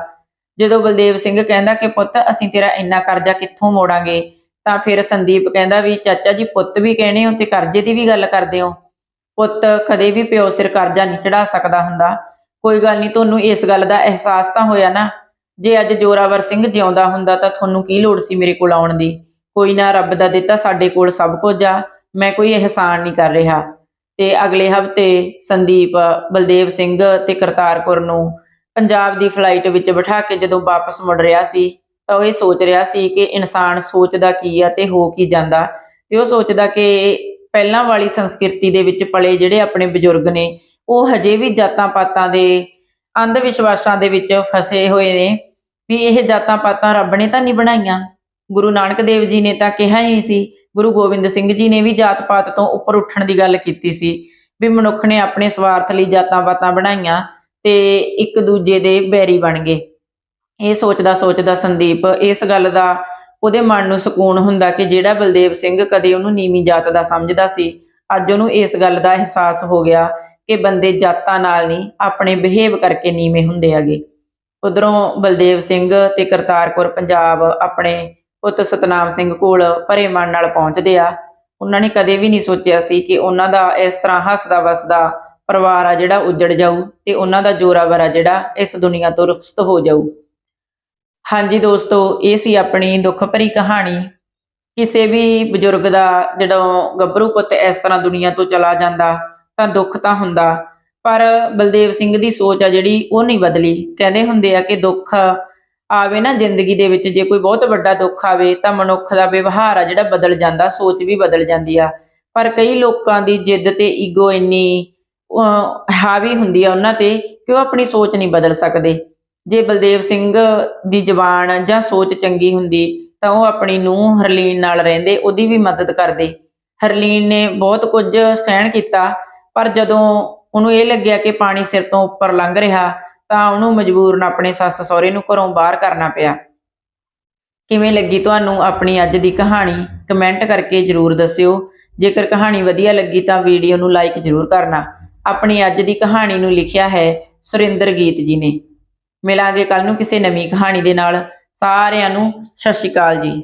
ਜਦੋਂ ਬਲਦੇਵ ਸਿੰਘ ਕਹਿੰਦਾ ਕਿ, ਪੁੱਤ, ਅਸੀਂ ਤੇਰਾ ਇੰਨਾ ਕਰਜ਼ਾ ਕਿੱਥੋਂ ਮੋੜਾਂਗੇ? ਤਾਂ ਫਿਰ ਸੰਦੀਪ ਕਹਿੰਦਾ ਵੀ ਚਾਚਾ ਜੀ ਪੁੱਤ ਵੀ ਕਹਿਣੇ ਹੋ ਤੇ ਕਰਜ਼ੇ ਦੀ ਵੀ ਗੱਲ ਕਰਦੇ ਹੋ। ਪੁੱਤ ਕਦੇ ਵੀ ਪਿਓ ਸਿਰ ਕਰਜ਼ਾ ਨਹੀਂ ਚੜਾ ਸਕਦਾ ਹੁੰਦਾ। ਕੋਈ ਗੱਲ ਨਹੀਂ, ਤੁਹਾਨੂੰ ਇਸ ਗੱਲ ਦਾ ਅਹਿਸਾਸ ਤਾਂ ਹੋਇਆ ਨਾ। ਜੇ ਅੱਜ ਜੋਰਾਵਰ ਸਿੰਘ ਜਿਉਂਦਾ ਹੁੰਦਾ ਤਾਂ ਤੁਹਾਨੂੰ ਕੀ ਲੋੜ ਸੀ ਮੇਰੇ ਕੋਲ ਆਉਣ ਦੀ? ਕੋਈ ਨਾ ਰੱਬ ਦਾ ਦਿੱਤਾ ਸਾਡੇ ਕੋਲ ਸਭ ਕੁਝ ਆ, ਮੈਂ ਕੋਈ ਅਹਿਸਾਨ ਨਹੀਂ ਕਰ ਰਿਹਾ। ਤੇ ਅਗਲੇ ਹਫ਼ਤੇ ਸੰਦੀਪ, ਬਲਦੇਵ ਸਿੰਘ ਤੇ ਕਰਤਾਰਪੁਰ ਨੂੰ ਪੰਜਾਬ ਦੀ ਫਲਾਈਟ ਵਿੱਚ ਬਿਠਾ ਕੇ ਜਦੋਂ ਵਾਪਸ ਮੁੜ ਰਿਹਾ ਸੀ ਤਾਂ ਉਹ ਇਹ ਸੋਚ ਰਿਹਾ ਸੀ ਕਿ ਇਨਸਾਨ ਸੋਚਦਾ ਕੀ ਆ ਤੇ ਹੋ ਕੀ ਜਾਂਦਾ। ਤੇ ਉਹ ਸੋਚਦਾ ਕਿ ਪਹਿਲਾਂ ਵਾਲੀ ਸੰਸਕ੍ਰਿਤੀ ਦੇ ਵਿੱਚ ਪਲੇ ਜਿਹੜੇ ਆਪਣੇ ਬਜ਼ੁਰਗ ਨੇ, ਉਹ ਹਜੇ ਵੀ ਜਾਤਾਂ ਪਾਤਾਂ ਦੇ ਅੰਧ ਵਿਸ਼ਵਾਸਾਂ ਦੇ ਵਿੱਚ ਫਸੇ ਹੋਏ ਨੇ। ਵੀ ਇਹ ਜਾਤਾਂ ਪਾਤਾਂ ਰੱਬ ਨੇ ਤਾਂ ਨਹੀਂ ਬਣਾਈਆਂ। ਗੁਰੂ ਨਾਨਕ ਦੇਵ ਜੀ ਨੇ ਤਾਂ ਕਿਹਾ ਹੀ ਸੀ, ਗੁਰੂ ਗੋਬਿੰਦ ਸਿੰਘ ਜੀ ਨੇ ਵੀ ਜਾਤ ਪਾਤ ਤੋਂ ਉੱਪਰ ਉੱਠਣ ਦੀ ਗੱਲ ਕੀਤੀ ਸੀ ਵੀ ਮਨੁੱਖ ਨੇ ਆਪਣੇ ਸਵਾਰਥ ਲਈ ਜਾਤਾਂ ਪਾਤਾਂ ਬਣਾਈਆਂ ਤੇ ਇੱਕ ਦੂਜੇ ਦੇ ਬੈਰੀ ਬਣ ਗਏ। ਇਹ ਸੋਚਦਾ ਸੋਚਦਾ ਸੰਦੀਪ ਇਸ ਗੱਲ ਦਾ ਉਹਦੇ ਮਨ ਨੂੰ ਸਕੂਨ ਹੁੰਦਾ ਕਿ ਜਿਹੜਾ ਬਲਦੇਵ ਸਿੰਘ ਕਦੇ ਉਹਨੂੰ ਨੀਵੀਂ ਜਾਤ ਦਾ ਸਮਝਦਾ ਸੀ, ਅੱਜ ਉਹਨੂੰ ਇਸ ਗੱਲ ਦਾ ਅਹਿਸਾਸ ਹੋ ਗਿਆ ਕਿ ਬੰਦੇ ਜਾਤਾਂ ਨਾਲ ਨਹੀਂ, ਆਪਣੇ ਬਿਹੇਵ ਕਰਕੇ ਨੀਵੇਂ ਹੁੰਦੇ ਹੈਗੇ। ਉਧਰੋਂ ਬਲਦੇਵ ਸਿੰਘ ਤੇ ਕਰਤਾਰਪੁਰ ਪੰਜਾਬ ਆਪਣੇ ਪੁੱਤ ਸਤਨਾਮ ਸਿੰਘ ਕੋਲ ਭਰੇ ਮਨ ਨਾਲ ਪਹੁੰਚਦੇ ਆ। ਉਹਨਾਂ ਨੇ ਕਦੇ ਵੀ ਨਹੀਂ ਸੋਚਿਆ ਸੀ ਕਿ ਉਹਨਾਂ ਦਾ ਇਸ ਤਰ੍ਹਾਂ ਹੱਸਦਾ ਵਸਦਾ ਪਰਿਵਾਰ ਆ ਜਿਹੜਾ ਉੱਜੜ ਜਾਊ ਤੇ ਉਹਨਾਂ ਦਾ ਜੋਰਾਵਰ ਆ ਜਿਹੜਾ ਇਸ ਦੁਨੀਆ ਤੋਂ ਰੁਖਸਤ ਹੋ ਜਾਊ। ਹਾਂਜੀ ਦੋਸਤੋ, ਇਹ ਸੀ ਆਪਣੀ ਦੁੱਖ ਭਰੀ ਕਹਾਣੀ। ਕਿਸੇ ਵੀ ਬਜ਼ੁਰਗ ਦਾ ਜਦੋਂ ਗੱਭਰੂ ਪੁੱਤ ਇਸ ਤਰ੍ਹਾਂ ਦੁਨੀਆ ਤੋਂ ਚਲਾ ਜਾਂਦਾ, ਤਾਂ ਦੁੱਖ ਤਾਂ ਹੁੰਦਾ। ਪਰ ਬਲਦੇਵ ਸਿੰਘ ਦੀ ਸੋਚ ਆ ਜਿਹੜੀ, ਉਹ ਨਹੀਂ ਬਦਲੀ। ਕਹਿੰਦੇ ਹੁੰਦੇ ਆ ਕਿ ਦੁੱਖ ਆਵੇ ਨਾ ਜ਼ਿੰਦਗੀ ਦੇ ਵਿੱਚ, ਜੇ ਕੋਈ ਬਹੁਤ ਵੱਡਾ ਦੁੱਖ ਆਵੇ, ਤਾਂ ਮਨੁੱਖ ਦਾ ਵਿਵਹਾਰ ਆ ਜਿਹੜਾ ਬਦਲ ਜਾਂਦਾ, ਸੋਚ ਵੀ ਬਦਲ ਜਾਂਦੀ ਆ। ਪਰ ਕਈ ਲੋਕਾਂ ਦੀ ਜਿੱਦ ਤੇ ਈਗੋ ਇੰਨੀ ਹਾਵੀ ਹੁੰਦੀ ਆ ਉਹਨਾਂ ਤੇ ਕਿ ਉਹ ਆਪਣੀ ਸੋਚ ਨਹੀਂ ਬਦਲ ਸਕਦੇ। ਜੇ ਬਲਦੇਵ ਸਿੰਘ ਦੀ ਜ਼ਬਾਨ ਜਾਂ ਸੋਚ ਚੰਗੀ ਹੁੰਦੀ, ਤਾਂ ਉਹ ਆਪਣੀ ਨੂੰ ਹਰਲੀਨ ਨਾਲ ਰਹਿੰਦੇ, ਉਹਦੀ ਵੀ ਮਦਦ ਕਰਦੇ। ਹਰਲੀਨ ਨੇ ਬਹੁਤ ਕੁਝ ਸਹਿਣ ਕੀਤਾ, ਪਰ ਜਦੋਂ ਉਹਨੂੰ ਇਹ ਲੱਗਿਆ ਕਿ ਪਾਣੀ ਸਿਰ ਤੋਂ ਉੱਪਰ ਲੰਘ ਰਿਹਾ, ਤਾਂ ਉਹਨੂੰ ਮਜਬੂਰਨ ਆਪਣੇ ਸੱਸ ਸਹੁਰੇ ਨੂੰ ਘਰੋਂ ਬਾਹਰ ਕਰਨਾ ਪਿਆ। ਕਿਵੇਂ ਲੱਗੀ ਤੁਹਾਨੂੰ ਆਪਣੀ ਅੱਜ ਦੀ ਕਹਾਣੀ? ਕਮੈਂਟ ਕਰਕੇ ਜਰੂਰ ਦੱਸਿਓ। ਜੇਕਰ ਕਹਾਣੀ ਵਧੀਆ ਲੱਗੀ ਤਾਂ ਵੀਡੀਓ ਨੂੰ ਲਾਈਕ ਜਰੂਰ ਕਰਨਾ। ਆਪਣੀ ਅੱਜ ਦੀ ਕਹਾਣੀ ਨੂੰ ਲਿਖਿਆ ਹੈ ਸੁਰਿੰਦਰ ਗੀਤ ਜੀ ਨੇ। ਮਿਲਾਂਗੇ ਕੱਲ ਨੂੰ ਕਿਸੇ ਨਵੀਂ ਕਹਾਣੀ ਦੇ ਨਾਲ। ਸਾਰਿਆਂ ਨੂੰ ਸਤਿ ਸ਼੍ਰੀ ਅਕਾਲ ਜੀ।